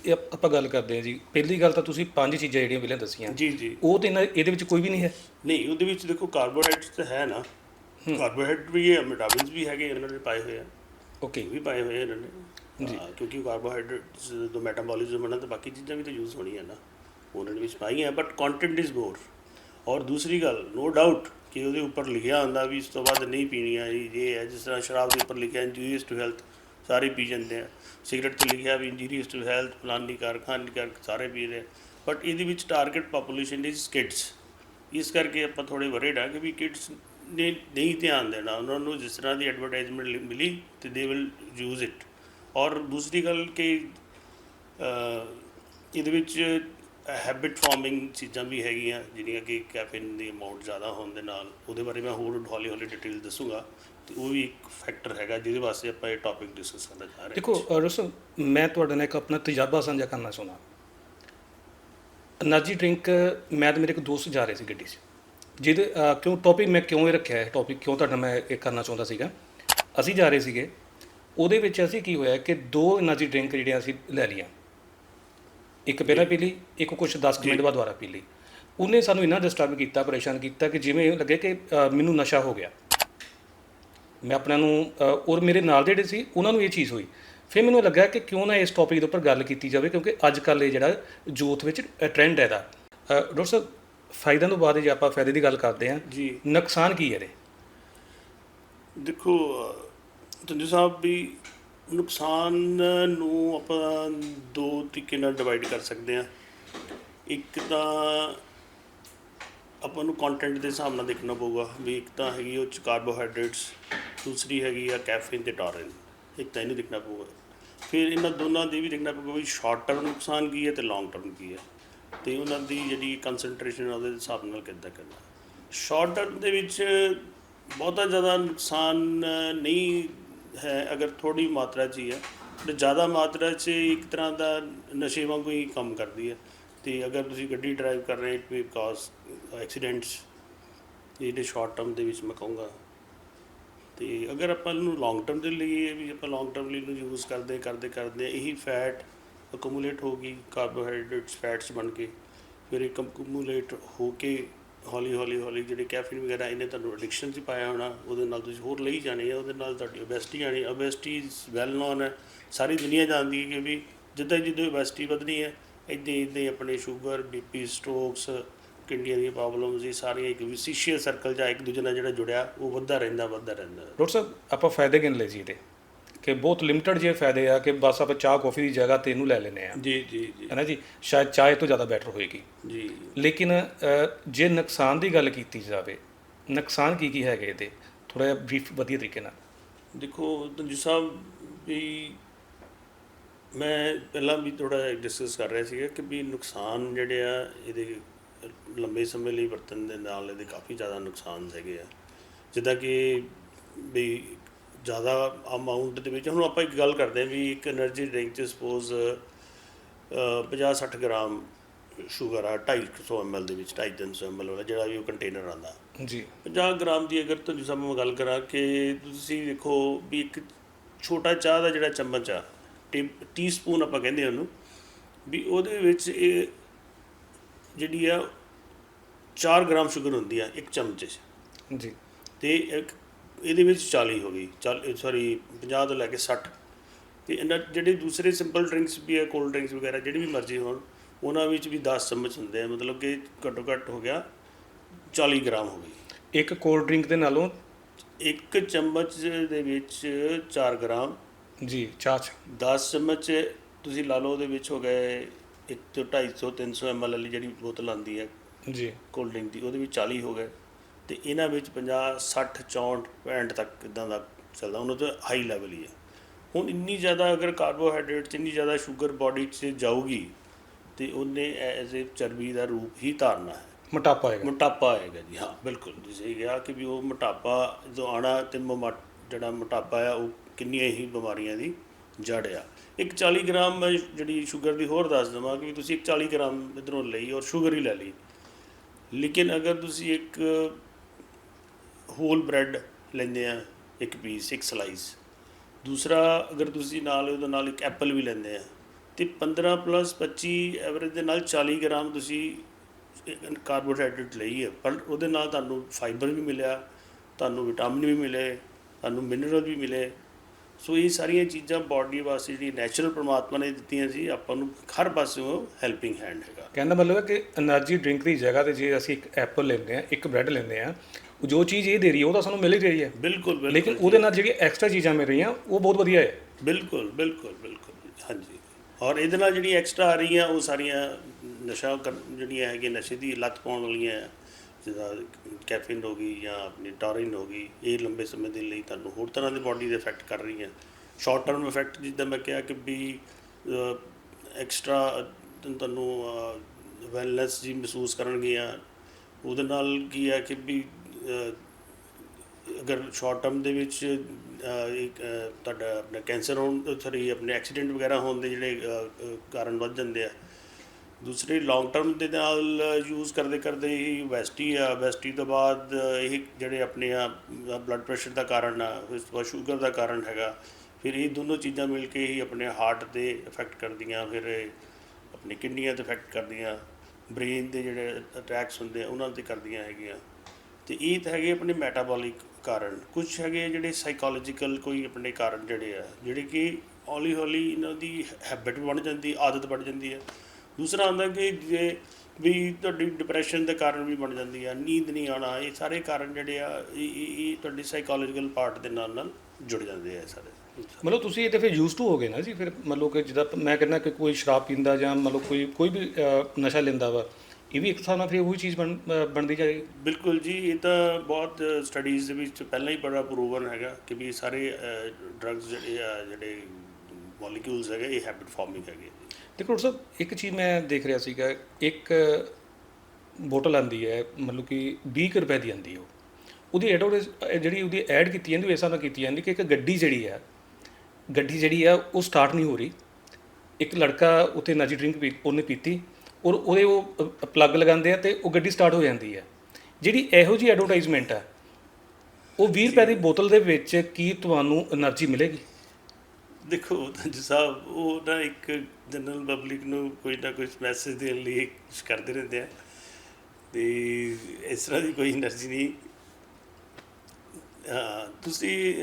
ਇਹ ਆਪਾਂ ਗੱਲ ਕਰਦੇ ਹਾਂ ਜੀ। ਪਹਿਲੀ ਗੱਲ ਤਾਂ ਤੁਸੀਂ ਪੰਜ ਚੀਜ਼ਾਂ ਜਿਹੜੀਆਂ ਪਹਿਲਾਂ ਦੱਸੀਆਂ। ਜੀ ਜੀ। ਉਹ ਤੇ ਇਹਦੇ ਵਿੱਚ ਕੋਈ ਵੀ ਨਹੀਂ ਹੈ। ਨਹੀਂ ਉਹਦੇ ਵਿੱਚ ਦੇਖੋ ਕਾਰਬੋਹਾਈਡਰੇਟਸ ਤਾਂ ਹੈ ਨਾ। ਕਾਰਬੋਹਾਈਡਰੇਟ ਵੀ ਹੈ ਵਿਟਾਮਿਨਸ ਵੀ ਹੈਗੇ ਇਹਨਾਂ ਨੇ ਪਾਏ ਹੋਏ ਆ। ਓਕੇ ਵੀ ਪਾਏ ਹੋਏ ਇਹਨਾਂ ਨੇ। ਹਾਂ, ਕਿਉਂਕਿ ਕਾਰਬੋਹਾਈਡਰੇਟਸ ਤੋਂ ਮੈਟਾਬੋਲਿਜ਼ਮ ਬਣਾ ਤਾਂ ਬਾਕੀ ਚੀਜ਼ਾਂ ਵੀ ਤਾਂ ਯੂਜ਼ ਹੋਣੀਆਂ ਨਾ। ਉਹਨਾਂ ਦੇ ਵਿੱਚ ਪਾਈਆਂ ਬਟ ਕੰਟੈਂਟ ਇਜ਼ ਮੋਰ ਔਰ ਦੂਸਰੀ ਗੱਲ ਨੋ ਡਾਊਟ ਕਿ ਉਹਦੇ ਉੱਪਰ ਲਿਖਿਆ ਹੁੰਦਾ ਵੀ ਇਸ ਤੋਂ ਬਾਅਦ ਨਹੀਂ ਪੀਣੀ ਆ ਜੀ ਇਹ ਹੈ ਜਿਸ ਤਰ੍ਹਾਂ ਸ਼ਰਾਬ ਦੇ ਉੱਪਰ ਲਿਖਿਆ ਇੰਜੂਰੀਅਸ ਟੂ ਹੈਲਥ ਸਾਰੇ ਪੀ ਜਾਂਦੇ ਆ। ਸਿਗਰਟ ਤੇ ਲਿਖਿਆ ਵੀ ਇੰਜੂਰੀਅਸ ਟੂ ਹੈਲਥ ਫਲਾਨੀ ਕਰ ਖਾਨੀ ਕਰ ਸਾਰੇ ਪੀ ਰਹੇ ਬਟ ਇਹਦੇ ਵਿੱਚ ਟਾਰਗੇਟ ਪੋਪੂਲੇਸ਼ਨ ਇਜ਼ ਕਿਡਸ ਇਸ ਕਰਕੇ ਆਪਾਂ ਥੋੜੇ ਵਰੇਡ ਆ ਕਿ ਵੀ ਕਿਡਸ ਨੇ ਨਹੀਂ ਧਿਆਨ ਦੇਣਾ। ਉਹਨਾਂ ਨੂੰ ਜਿਸ ਤਰ੍ਹਾਂ ਦੀ ਐਡਵਰਟਾਈਜ਼ਮੈਂਟ ਮਿਲੀ ਤੇ ਦੇ ਵਿਲ ਯੂਜ਼ ਇਟ ਔਰ ਦੂਸਰੀ ਗੱਲ ਕਿ ਇਹਦੇ ਵਿੱਚ ਹੈਬਿਟ ਫਾਰਮਿੰਗ ਚੀਜ਼ਾਂ ਵੀ ਹੈਗੀਆਂ, ਜਿਹੜੀਆਂ ਕਿ ਕੈਫੀਨ ਦੀ ਅਮਾਉਂਟ ਜ਼ਿਆਦਾ ਹੋਣ ਦੇ ਨਾਲ। ਉਹਦੇ ਬਾਰੇ ਮੈਂ ਹੋਰ ਹੌਲੀ ਹੌਲੀ ਡਿਟੇਲ ਦੱਸੂਗਾ। ਤੇ ਉਹ ਵੀ ਇੱਕ ਫੈਕਟਰ ਹੈਗਾ, ਜਿਹਦੇ ਵਾਸਤੇ ਆਪਾਂ ਇਹ ਟੌਪਿਕ ਡਿਸਕਸ ਕਰਨਾ ਚਾਹ ਰਹੇ ਹਾਂ। ਦੇਖੋ ਰਸਲ ਮੈਂ ਤੁਹਾਡੇ ਨਾਲ ਇੱਕ ਆਪਣਾ ਤਜਰਬਾ ਸਾਂਝਾ ਕਰਨਾ ਚਾਹੁੰਦਾ। એનર્ਜੀ ਡਰਿੰਕ ਮੈਂ ਤੇ ਮੇਰੇ ਇੱਕ ਦੋਸਤ ਜਾ ਰਹੇ ਸੀ ਗੱਡੀ 'ਚ। ਜਿਹਦੇ ਕਿਉਂ ਟੌਪਿਕ ਮੈਂ ਕਿਉਂ ਇਹ ਰੱਖਿਆ ਹੈ? ਟੌਪਿਕ ਕਿਉਂ ਤੁਹਾਡਾ ਮੈਂ ਇਹ ਕਰਨਾ ਚਾਹੁੰਦਾ ਸੀਗਾ? ਅਸੀਂ ਜਾ ਰਹੇ ਸੀਗੇ ਉਹਦੇ ਵਿੱਚ ਅਸੀਂ ਕੀ ਹੋਇਆ ਕਿ ਦੋ એનર્ਜੀ ਡਰਿੰਕ ਜਿਹੜੀਆਂ ਅਸੀਂ ਲੈ ਲਈਆਂ। ਇੱਕ ਪਹਿਲਾਂ ਪੀ ਲਈ ਇੱਕ ਕੁਛ 10 ਮਿੰਟ ਬਾਅਦ ਦੁਬਾਰਾ ਪੀ ਲਈ। ਉਹਨੇ ਸਾਨੂੰ ਇੰਨਾ ਡਿਸਟਰਬ ਕੀਤਾ ਪਰੇਸ਼ਾਨ ਕੀਤਾ ਕਿ ਜਿਵੇਂ ਲੱਗੇ ਕਿ ਮੈਨੂੰ ਨਸ਼ਾ ਹੋ ਗਿਆ। ਮੈਂ ਆਪਣਿਆਂ ਨੂੰ ਔਰ ਮੇਰੇ ਨਾਲ ਜਿਹੜੇ ਸੀ ਉਹਨਾਂ ਨੂੰ ਇਹ ਚੀਜ਼ ਹੋਈ। ਫਿਰ ਮੈਨੂੰ ਲੱਗਾ ਕਿ ਕਿਉਂ ਨਾ ਇਸ ਟੌਪਿਕ ਦੇ ਉੱਪਰ ਗੱਲ ਕੀਤੀ ਜਾਵੇ ਕਿਉਂਕਿ ਅੱਜ ਕੱਲ੍ਹ ਇਹ ਜਿਹੜਾ ਯੂਥ ਵਿੱਚ ਟ੍ਰੈਂਡ ਹੈ ਦਾ ਡਾਕਟਰ ਸਾਹਿਬ ਫਾਇਦਿਆਂ ਤੋਂ ਬਾਅਦ ਜੇ ਆਪਾਂ ਫਾਇਦੇ ਦੀ ਗੱਲ ਕਰਦੇ ਹਾਂ ਜੀ। ਨੁਕਸਾਨ ਕੀ ਹੈ ਇਹਦੇ? ਦੇਖੋ ਤੰਜੂ ਸਾਹਿਬ ਵੀ ਨੁਕਸਾਨ ਨੂੰ ਆਪਾਂ ਦੋ ਤਰੀਕੇ ਨਾਲ ਡਿਵਾਈਡ ਕਰ ਸਕਦੇ ਹਾਂ। ਇੱਕ ਤਾਂ ਆਪਾਂ ਨੂੰ ਕੰਟੈਂਟ ਦੇ ਹਿਸਾਬ ਨਾਲ ਦੇਖਣਾ ਪਊਗਾ ਵੀ ਇੱਕ ਤਾਂ ਹੈਗੀ ਉਹ ਚ ਕਾਰਬੋਹਾਈਡਰੇਟਸ ਦੂਸਰੀ ਹੈਗੀ ਆ ਕੈਫੀਨ ਤੇ ਟੋਰਨ ਇੱਕ ਤਾਂ ਇਹਨੂੰ ਦੇਖਣਾ ਪਊਗਾ। ਫਿਰ ਇਹਨਾਂ ਦੋਨਾਂ ਦੇ ਵੀ ਦੇਖਣਾ ਪਊਗਾ ਵੀ ਸ਼ਾਰਟ ਟਰਮ ਨੁਕਸਾਨ ਕੀ ਹੈ ਤੇ ਲੌਂਗ ਟਰਮ ਕੀ ਹੈ। ਤੇ ਉਹਨਾਂ ਦੀ ਜਿਹੜੀ ਕਨਸੈਂਟਰੇਸ਼ਨ ਉਹਦੇ ਹਿਸਾਬ ਨਾਲ ਕਿੱਦਾਂ ਕਰਨਾ। ਸ਼ਾਰਟ ਟਰਮ ਦੇ ਵਿੱਚ ਬਹੁਤਾ ਜ਼ਿਆਦਾ ਨੁਕਸਾਨ ਨਹੀਂ ਹੈ, ਅਗਰ ਥੋੜੀ ਮਾਤਰਾ 'ਚ ਹੀ ਹੈ ਤੇ ਜ਼ਿਆਦਾ ਮਾਤਰਾ 'ਚ ਇੱਕ ਤਰ੍ਹਾਂ ਦਾ ਨਸ਼ੇ ਵਾਂਗੂ ਹੀ ਕੰਮ ਕਰਦੀ ਹੈ। ਤੇ ਅਗਰ ਤੁਸੀਂ ਗੱਡੀ ਡਰਾਈਵ ਕਰ ਰਹੇ ਇਟ ਮੇ ਕਾਜ਼ ਐਕਸੀਡੈਂਟਸ ਜਿਹੜੇ ਸ਼ਾਰਟ ਟਰਮ ਦੇ ਵਿੱਚ ਮੈਂ ਕਹੂੰਗਾ। ਤੇ ਅਗਰ ਆਪਾਂ ਇਹਨੂੰ ਲੌਂਗ ਟਰਮ ਦੇ ਲਈ ਵੀ ਆਪਾਂ ਲੌਂਗ ਟਰਮ ਲਈ ਇਹਨੂੰ ਯੂਜ਼ ਕਰਦੇ ਕਰਦੇ ਕਰਦੇ, ਇਹੀ ਫੈਟ ਅਕੂਮੂਲੇਟ ਗਈ ਕਾਰਬੋਹਾਈਡਰੇਟਸ ਫੈਟਸ ਬਣ ਕੇ, ਫਿਰ ਇਹ ਅਕੂਮੂਲੇਟ ਹੋ ਕੇ ਹੌਲੀ ਹੌਲੀ ਹੌਲੀ ਜਿਹੜੇ ਕੈਫੀਨ ਵਗੈਰਾ ਇਹਨੇ ਤੁਹਾਨੂੰ ਐਡਿਕਸ਼ਨ 'ਚ ਪਾਇਆ ਹੋਣਾ, ਉਹਦੇ ਨਾਲ ਤੁਸੀਂ ਹੋਰ ਲਈ ਜਾਣੀ ਆ, ਉਹਦੇ ਨਾਲ ਤੁਹਾਡੀ ਓਬੈਸਿਟੀ ਆਣੀ ਓਬੈਸਿਟੀ ਇਜ਼ ਵੈਲ ਨੋਨ ਹੈ, ਸਾਰੀ ਦੁਨੀਆ ਜਾਣਦੀ ਹੈ ਕਿ ਵੀ ਜਿੱਦਾਂ ਜਿੱਦਾਂ ਓਬੈਸਿਟੀ ਵਧਣੀ ਹੈ, ਇੱਦਾਂ ਇੱਦਾਂ ਹੀ ਆਪਣੇ ਸ਼ੂਗਰ ਬੀਪੀ ਸਟ੍ਰੋਕਸ ਕਿਡਨੀਆਂ ਦੀਆਂ ਪ੍ਰੋਬਲਮਸ ਇਹ ਸਾਰੀਆਂ ਇੱਕ ਵਿਸਿਸ਼ੀਅਸ ਸਰਕਲ ਜਾਂ ਇੱਕ ਦੂਜੇ ਨਾਲ ਜਿਹੜਾ ਜੁੜਿਆ, ਉਹ ਵੱਧਦਾ ਰਹਿੰਦਾ ਵੱਧਦਾ ਰਹਿੰਦਾ। ਡਾਕਟਰ ਸਾਹਿਬ, ਆਪਾਂ ਫਾਇਦੇ ਕਿੰਨੇ ਲਏ ਜੀ ਇਹਦੇ? ਕਿ ਬਹੁਤ ਲਿਮਟਿਡ ਜਿਹੇ ਫਾਇਦੇ ਆ ਕਿ ਬਸ ਆਪਾਂ ਚਾਹ ਕੌਫੀ ਦੀ ਜਗ੍ਹਾ ਤੇ ਇਹਨੂੰ ਲੈ ਲੈਨੇ ਆ ਜੀ ਜੀ ਜੀ। ਹੈ ਨਾ ਜੀ? ਸ਼ਾਇਦ ਚਾਹ ਇਹ ਤੋਂ ਜ਼ਿਆਦਾ ਬੈਟਰ ਹੋਏਗੀ। ਜੀ। ਲੇਕਿਨ ਅ, ਜੇ ਨੁਕਸਾਨ ਦੀ ਗੱਲ ਕੀਤੀ ਜਾਵੇ ਨੁਕਸਾਨ ਕੀ ਕੀ ਹੈਗੇ ਇਹਦੇ? ਥੋੜਾ ਜਿਹਾ ਬਰੀਫ ਵਧੀਆ ਤਰੀਕੇ ਨਾਲ। ਦੇਖੋ ਤੰਜੂ ਸਾਹਿਬ ਵੀ ਮੈਂ ਪਹਿਲਾਂ ਵੀ ਥੋੜਾ ਡਿਸਕਸ ਕਰ ਰਿਹਾ ਸੀਗਾ ਕਿ ਵੀ ਨੁਕਸਾਨ ਜਿਹੜੇ ਆ ਇਹਦੇ ਲੰਬੇ ਸਮੇਂ ਲਈ ਵਰਤਣ ਦੇ ਨਾਲ ਇਹਦੇ ਕਾਫੀ ਜ਼ਿਆਦਾ ਨੁਕਸਾਨ ਹੈਗੇ ਆ। ਜਿੱਦਾਂ ਕਿ ਵੀ ਜ਼ਿਆਦਾ ਅਮਾਉਂਟ ਦੇ ਵਿੱਚ ਹੁਣ ਆਪਾਂ ਇੱਕ ਗੱਲ ਕਰਦੇ ਹਾਂ ਵੀ ਇੱਕ એનર્ਜੀ ਡਰਿੰਕ ਚ ਸਪੋਜ਼ 50-60 ਗ੍ਰਾਮ ਸ਼ੂਗਰ ਆ 250 ml ਦੇ ਵਿੱਚ 250 ml ਵਾਲਾ ਜਿਹੜਾ ਵੀ ਉਹ ਕੰਟੇਨਰ ਆਂਦਾ ਜੀ। 50 ਗ੍ਰਾਮ ਦੀ ਅਗਰ ਤੁਸੀਂ ਸਭ ਨੂੰ ਗੱਲ ਕਰਾਂ ਕਿ ਤੁਸੀਂ ਦੇਖੋ ਵੀ ਇੱਕ ਛੋਟਾ ਚਾਹ ਦਾ ਜਿਹੜਾ ਚਮਚ ਆ ਟੀ ਸਪੂਨ ਆਪਾਂ ਕਹਿੰਦੇ ਉਹਨੂੰ ਵੀ ਉਹਦੇ ਵਿੱਚ ਇਹ ਜਿਹੜੀ ਆ 4 ਗ੍ਰਾਮ ਸ਼ੂਗਰ ਹੁੰਦੀ ਆ ਇੱਕ ਚਮਚ 'ਚ। ਜੀ। ਤੇ ਇੱਕ ਇਹਦੇ ਵਿੱਚ 40 ਹੋ ਗਈ ਚੱਲ ਸੌਰੀ 50 ਤੋਂ ਲੈ ਕੇ 60 ਤੇ ਇਹਨਾਂ ਜਿਹੜੇ ਦੂਸਰੇ ਸਿੰਪਲ ਡਰਿੰਕਸ ਵੀ ਹੈ ਕੋਲਡ ਡਰਿੰਕਸ ਵਗੈਰਾ ਜਿਹੜੀ ਵੀ ਮਰਜ਼ੀ ਹੋਣ ਉਹਨਾਂ ਵਿੱਚ ਵੀ 10 ਚਮਚ ਹੁੰਦੇ ਆ ਮਤਲਬ ਕਿ ਘੱਟੋ ਘੱਟ ਹੋ ਗਿਆ 40 ਗ੍ਰਾਮ ਹੋ ਗਈ। ਇੱਕ ਕੋਲਡ ਡਰਿੰਕ ਦੇ ਨਾਲੋਂ ਇੱਕ ਚਮਚ ਦੇ ਵਿੱਚ 4 ਗ੍ਰਾਮ। ਜੀ ਚਾਹ ਚ। 10 ਚਮਚ ਤੁਸੀਂ ਲਾ ਲਓ ਉਹਦੇ ਵਿੱਚ ਹੋ ਗਏ ਇੱਕ ਤੋਂ 250 300 ml ਵਾਲੀ ਜਿਹੜੀ ਬੋਤਲ ਆਉਂਦੀ ਹੈ ਜੀ। ਕੋਲਡ ਡਰਿੰਕ ਦੀ ਉਹਦੇ ਵਿੱਚ 40 ਹੋ ਗਏ। ਤੇ ਇਹਨਾਂ ਵਿੱਚ 50 60 64 65 ਤੱਕ ਇਦਾਂ ਦਾ ਚੱਲਦਾ। ਉਹਨਾਂ ਤੋਂ ਹਾਈ ਲੈਵਲ ਹੀ ਹੈ। ਹੁਣ ਇੰਨੀ ਜ਼ਿਆਦਾ ਅਗਰ ਕਾਰਬੋਹਾਈਡਰੇਟ 'ਚ ਇੰਨੀ ਜ਼ਿਆਦਾ ਸ਼ੂਗਰ ਬਾਡੀ 'ਚ ਜਾਊਗੀ ਤੇ ਉਹਨੇ ਐਜ਼ ਅ ਚਰਬੀ ਦਾ ਰੂਪ ਹੀ ਧਾਰਨਾ ਹੈ। ਮੋਟਾਪਾ ਆਏਗਾ ਮੋਟਾਪਾ ਆਏਗਾ ਜੀ ਹਾਂ ਬਿਲਕੁਲ। ਜੀ ਸਹੀ ਕਿਹਾ ਕਿ ਵੀ ਉਹ ਮੋਟਾਪਾ ਜਦੋਂ ਆਣਾ ਤੇ ਜਿਹੜਾ ਮੋਟਾਪਾ ਆ ਉਹ ਕਿੰਨੀਆਂ ਹੀ ਬਿਮਾਰੀਆਂ ਦੀ ਜੜ ਆ। ਇੱਕ 40 ਗ੍ਰਾਮ ਮੈਂ ਜਿਹੜੀ ਸ਼ੂਗਰ ਦੀ ਹੋਰ ਦੱਸ ਦਵਾਂ ਕਿ ਤੁਸੀਂ ਇੱਕ 40 ਗ੍ਰਾਮ ਇਧਰੋਂ ਲਈ ਔਰ ਸ਼ੂਗਰ ਹੀ ਲੈ ਲਈ। ਲੇਕਿਨ ਅਗਰ ਤੁਸੀਂ ਇੱਕ ਹੋਲ ਬ੍ਰੈਡ ਲੈਂਦੇ ਆ, ਇੱਕ ਪੀਸ ਇੱਕ ਸਲਾਈਸ ਦੂਸਰਾ, ਅਗਰ ਤੁਸੀਂ ਨਾਲ ਉਹਦੇ ਨਾਲ ਇੱਕ ਐਪਲ ਵੀ ਲੈਂਦੇ ਆ, ਤੇ 15 ਪਲੱਸ 25 ਐਵਰੇਜ ਦੇ ਨਾਲ 40 ਗ੍ਰਾਮ ਤੁਸੀਂ ਕਾਰਬੋਹਾਈਡਰੇਟ ਲਈ ਹੈ ਪਰ ਉਹਦੇ ਨਾਲ ਤੁਹਾਨੂੰ ਫਾਈਬਰ ਵੀ ਮਿਲਿਆ, ਤੁਹਾਨੂੰ ਵਿਟਾਮਿਨ ਵੀ ਮਿਲੇ, ਤੁਹਾਨੂੰ ਮਿਨਰਲ ਵੀ ਮਿਲੇ। ਸੋ ਇਹ ਸਾਰੀਆਂ ਚੀਜ਼ਾਂ ਬਾਡੀ ਵਾਸਤੇ ਜਿਹੜੀ ਨੈਚੁਰਲ ਪਰਮਾਤਮਾ ਨੇ ਦਿੱਤੀਆਂ ਸੀ, ਆਪਾਂ ਨੂੰ ਹਰ ਪਾਸਿਓਂ ਹੈਲਪਿੰਗ ਹੈਂਡ ਹੈਗਾ। ਕਹਿੰਦਾ ਮਤਲਬ ਹੈ ਕਿ એનર્ਜੀ ਡਰਿੰਕ ਦੀ ਜਗ੍ਹਾ ਤੇ ਜੇ ਅਸੀਂ ਇੱਕ ਐਪਲ ਲੈਂਦੇ ਆ, ਇੱਕ ਬ੍ਰੈਡ ਲੈਂਦੇ ਆ ਜੋ ਚੀਜ਼ ਇਹ ਦੇ ਰਹੀ ਹੈ ਉਹ ਤਾਂ ਸਾਨੂੰ ਮਿਲ ਹੀ ਰਹੀ ਹੈ। ਬਿਲਕੁਲ ਬਿਲਕੁਲ ਲੇਕਿਨ ਉਹਦੇ ਨਾਲ ਜਿਹੜੀ ਐਕਸਟਰਾ ਚੀਜ਼ਾਂ ਮਿਲ ਰਹੀਆਂ ਉਹ ਬਹੁਤ ਵਧੀਆ ਹੈ। ਬਿਲਕੁਲ ਬਿਲਕੁਲ ਬਿਲਕੁਲ ਹਾਂਜੀ। ਔਰ ਇਹਦੇ ਨਾਲ ਜਿਹੜੀ ਐਕਸਟਰਾ ਆ ਰਹੀਆਂ ਉਹ ਸਾਰੀਆਂ ਨਸ਼ਾ ਜਿਹੜੀਆਂ ਹੈਗੀਆਂ ਨਸ਼ੇ ਦੀ ਲੱਤ ਪਾਉਣ ਵਾਲੀਆਂ ਹੈ, ਜਿੱਦਾਂ ਕੈਫੀਨ ਹੋ ਗਈ ਜਾਂ ਆਪਣੀ ਟੌਰਿਨ ਹੋ ਗਈ ਇਹ ਲੰਬੇ ਸਮੇਂ ਦੇ ਲਈ ਤੁਹਾਨੂੰ ਹੋਰ ਤਰ੍ਹਾਂ ਦੇ ਬਾਡੀ ਦੇ ਇਫੈਕਟ ਕਰ ਰਹੀਆਂ। ਸ਼ਾਰਟ ਟਰਮ ਇਫੈਕਟ ਜਿੱਦਾਂ ਮੈਂ ਕਿਹਾ ਕਿ ਵੀ ਐਕਸਟਰਾ ਤੁਹਾਨੂੰ ਵੈਲਨੈਸ ਜੀ ਮਹਿਸੂਸ ਕਰਨਗੀਆਂ। ਉਹਦੇ ਨਾਲ ਕੀ ਹੈ ਕਿ ਵੀ ਅਗਰ ਸ਼ਾਰਟ ਟਰਮ ਦੇ ਵਿੱਚ ਇੱਕ ਤੁਹਾਡਾ ਆਪਣਾ ਕੈਂਸਰ ਹੋਣ ਸੌਰੀ ਆਪਣੇ ਐਕਸੀਡੈਂਟ ਵਗੈਰਾ ਹੋਣ ਦੇ ਜਿਹੜੇ ਕਾਰਨ ਵੱਧ ਜਾਂਦੇ ਆ। ਦੂਸਰੇ ਲੌਂਗ ਟਰਮ ਦੇ ਨਾਲ ਯੂਜ਼ ਕਰਦੇ ਕਰਦੇ ਹੀ ਵੈਸਟੀ ਆ, ਵੈਸਟੀ ਤੋਂ ਬਾਅਦ ਇਹ ਜਿਹੜੇ ਆਪਣੇ ਆ ਬਲੱਡ ਪ੍ਰੈਸ਼ਰ ਦਾ ਕਾਰਨ ਆ ਉਸ ਤੋਂ ਬਾਅਦ ਸ਼ੂਗਰ ਦਾ ਕਾਰਨ ਹੈਗਾ। ਫਿਰ ਇਹ ਦੋਨੋਂ ਚੀਜ਼ਾਂ ਮਿਲ ਕੇ ਹੀ ਆਪਣੇ ਹਾਰਟ ਤੇ ਇਫੈਕਟ ਕਰਦੀਆਂ, ਫਿਰ ਇਹ ਆਪਣੇ ਕਿਡਨੀਆਂ ਤੇ ਇਫੈਕਟ ਕਰਦੀਆਂ ਬ੍ਰੇਨ ਦੇ ਜਿਹੜੇ ਅਟੈਕਸ ਹੁੰਦੇ ਆ, ਉਹਨਾਂ ਤੇ ਕਰਦੀਆਂ ਹੈਗੀਆਂ। ਤੇ ਇਹ ਤਾਂ ਹੈਗੇ ਆਪਣੇ ਮੈਟਾਬੋਲਿਕ ਕਾਰਨ। ਕੁਝ ਹੈਗੇ ਜਿਹੜੇ ਸਾਈਕੋਲੋਜੀਕਲ ਕੋਈ ਆਪਣੇ ਕਾਰਨ ਜਿਹੜੇ ਆ, ਜਿਹੜੇ ਕਿ ਹੌਲੀ ਹੌਲੀ ਇਹਨਾਂ ਦੀ ਹੈਬਿਟ ਬਣ ਜਾਂਦੀ, ਆਦਤ ਬਣ ਜਾਂਦੀ ਹੈ। ਦੂਸਰਾ ਆਉਂਦਾ ਕਿ ਜੇ ਵੀ ਤੁਹਾਡੀ ਡਿਪਰੈਸ਼ਨ ਦੇ ਕਾਰਨ ਵੀ ਬਣ ਜਾਂਦੀ ਆ, ਨੀਂਦ ਨਹੀਂ ਆਉਣਾ, ਇਹ ਸਾਰੇ ਕਾਰਨ ਜਿਹੜੇ ਆ, ਇਹ, ਇਹ- ਤੁਹਾਡੀ ਸਾਈਕੋਲੋਜੀਕਲ ਪਾਰਟ ਦੇ ਨਾਲ ਨਾਲ ਜੁੜ ਜਾਂਦੇ ਆ ਸਾਰੇ। ਮਤਲਬ ਤੁਸੀਂ ਇਹ ਤੇ ਫਿਰ ਯੂਜ਼ ਟੂ ਹੋ ਗਏ ਨਾ ਜੀ, ਫਿਰ ਮਤਲਬ ਕਿ ਜਿੱਦਾਂ ਮੈਂ ਕਹਿੰਦਾ ਕਿ ਕੋਈ ਸ਼ਰਾਬ ਪੀਂਦਾ ਜਾਂ ਮਤਲਬ ਕੋਈ ਕੋਈ ਵੀ ਨਸ਼ਾ ਲੈਂਦਾ ਵਾ ਇਹ ਵੀ ਇੱਕ ਹਿਸਾਬ ਨਾਲ ਫਿਰ ਉਹੀ ਚੀਜ਼ ਬਣ ਬਣਦੀ ਜਾਏਗੀ। ਬਿਲਕੁਲ ਜੀ ਇਹ ਤਾਂ ਬਹੁਤ ਸਟੱਡੀਜ਼ ਦੇ ਵਿੱਚ ਪਹਿਲਾਂ ਹੀ ਬੜਾ ਪ੍ਰੂਵਨ ਹੈਗਾ ਕਿ ਵੀ ਸਾਰੇ ਡਰੱਗਸ ਜਿਹੜੇ ਆ ਜਿਹੜੇ ਮੋਲੀਕਿਊਲਸ ਹੈਗੇ ਇਹ ਹੈਬਿਟ ਫਾਰਮਿੰਗ ਹੈਗੇ। ਦੇਖੋ ਡਾਕਟਰ ਸਾਹਿਬ ਇੱਕ ਚੀਜ਼ ਮੈਂ ਦੇਖ ਰਿਹਾ ਸੀਗਾ ਇੱਕ ਬੋਟਲ ਆਂਦੀ ਹੈ ਮਤਲਬ ਕਿ 20 ਰੁਪਏ ਦੀ ਆਂਦੀ ਉਹ। ਉਹਦੀ ਐਡਵਰਟਾਈਜ਼ ਜਿਹੜੀ ਉਹਦੀ ਐਡ ਕੀਤੀ ਜਾਂਦੀ ਉਹ ਐਸਾ ਨਾ ਕੀਤੀ ਜਾਂਦੀ ਕਿ ਇੱਕ ਗੱਡੀ ਜਿਹੜੀ ਹੈ ਗੱਡੀ ਜਿਹੜੀ ਆ ਉਹ ਸਟਾਰਟ ਨਹੀਂ ਹੋ ਰਹੀ। ਇੱਕ ਲੜਕਾ ਉੱਥੇ એનર્ਜੀ ਡਰਿੰਕ ਪੀ ਉਹਨੇ ਪੀਤੀ। ਔਰ ਉਹਦੇ ਉਹ ਪਲੱਗ ਲਗਾਉਂਦੇ ਆ ਤੇ ਉਹ ਗੱਡੀ ਸਟਾਰਟ ਹੋ ਜਾਂਦੀ ਹੈ ਜਿਹੜੀ ਇਹੋ ਜੀ ਐਡਵਰਟਾਈਜ਼ਮੈਂਟ ਆ ਉਹ 20 ਰੁਪਏ ਦੀ ਬੋਤਲ ਦੇ ਵਿੱਚ ਕੀ ਤੁਹਾਨੂੰ એનર્ਜੀ ਮਿਲੇਗੀ? ਦੇਖੋ ਜੀ ਸਾਹਿਬ ਉਹ ਨਾ ਇੱਕ ਜਨਰਲ ਪਬਲਿਕ ਨੂੰ ਕੋਈ ਨਾ ਕੋਈ ਮੈਸੇਜ ਦੇਣ ਲਈ ਕੁਝ ਕਰਦੇ ਰਹਿੰਦੇ ਆ। ਤੇ ਇਸ ਤਰ੍ਹਾਂ ਦੀ ਕੋਈ એનર્ਜੀ ਨਹੀਂ। ਤੁਸੀਂ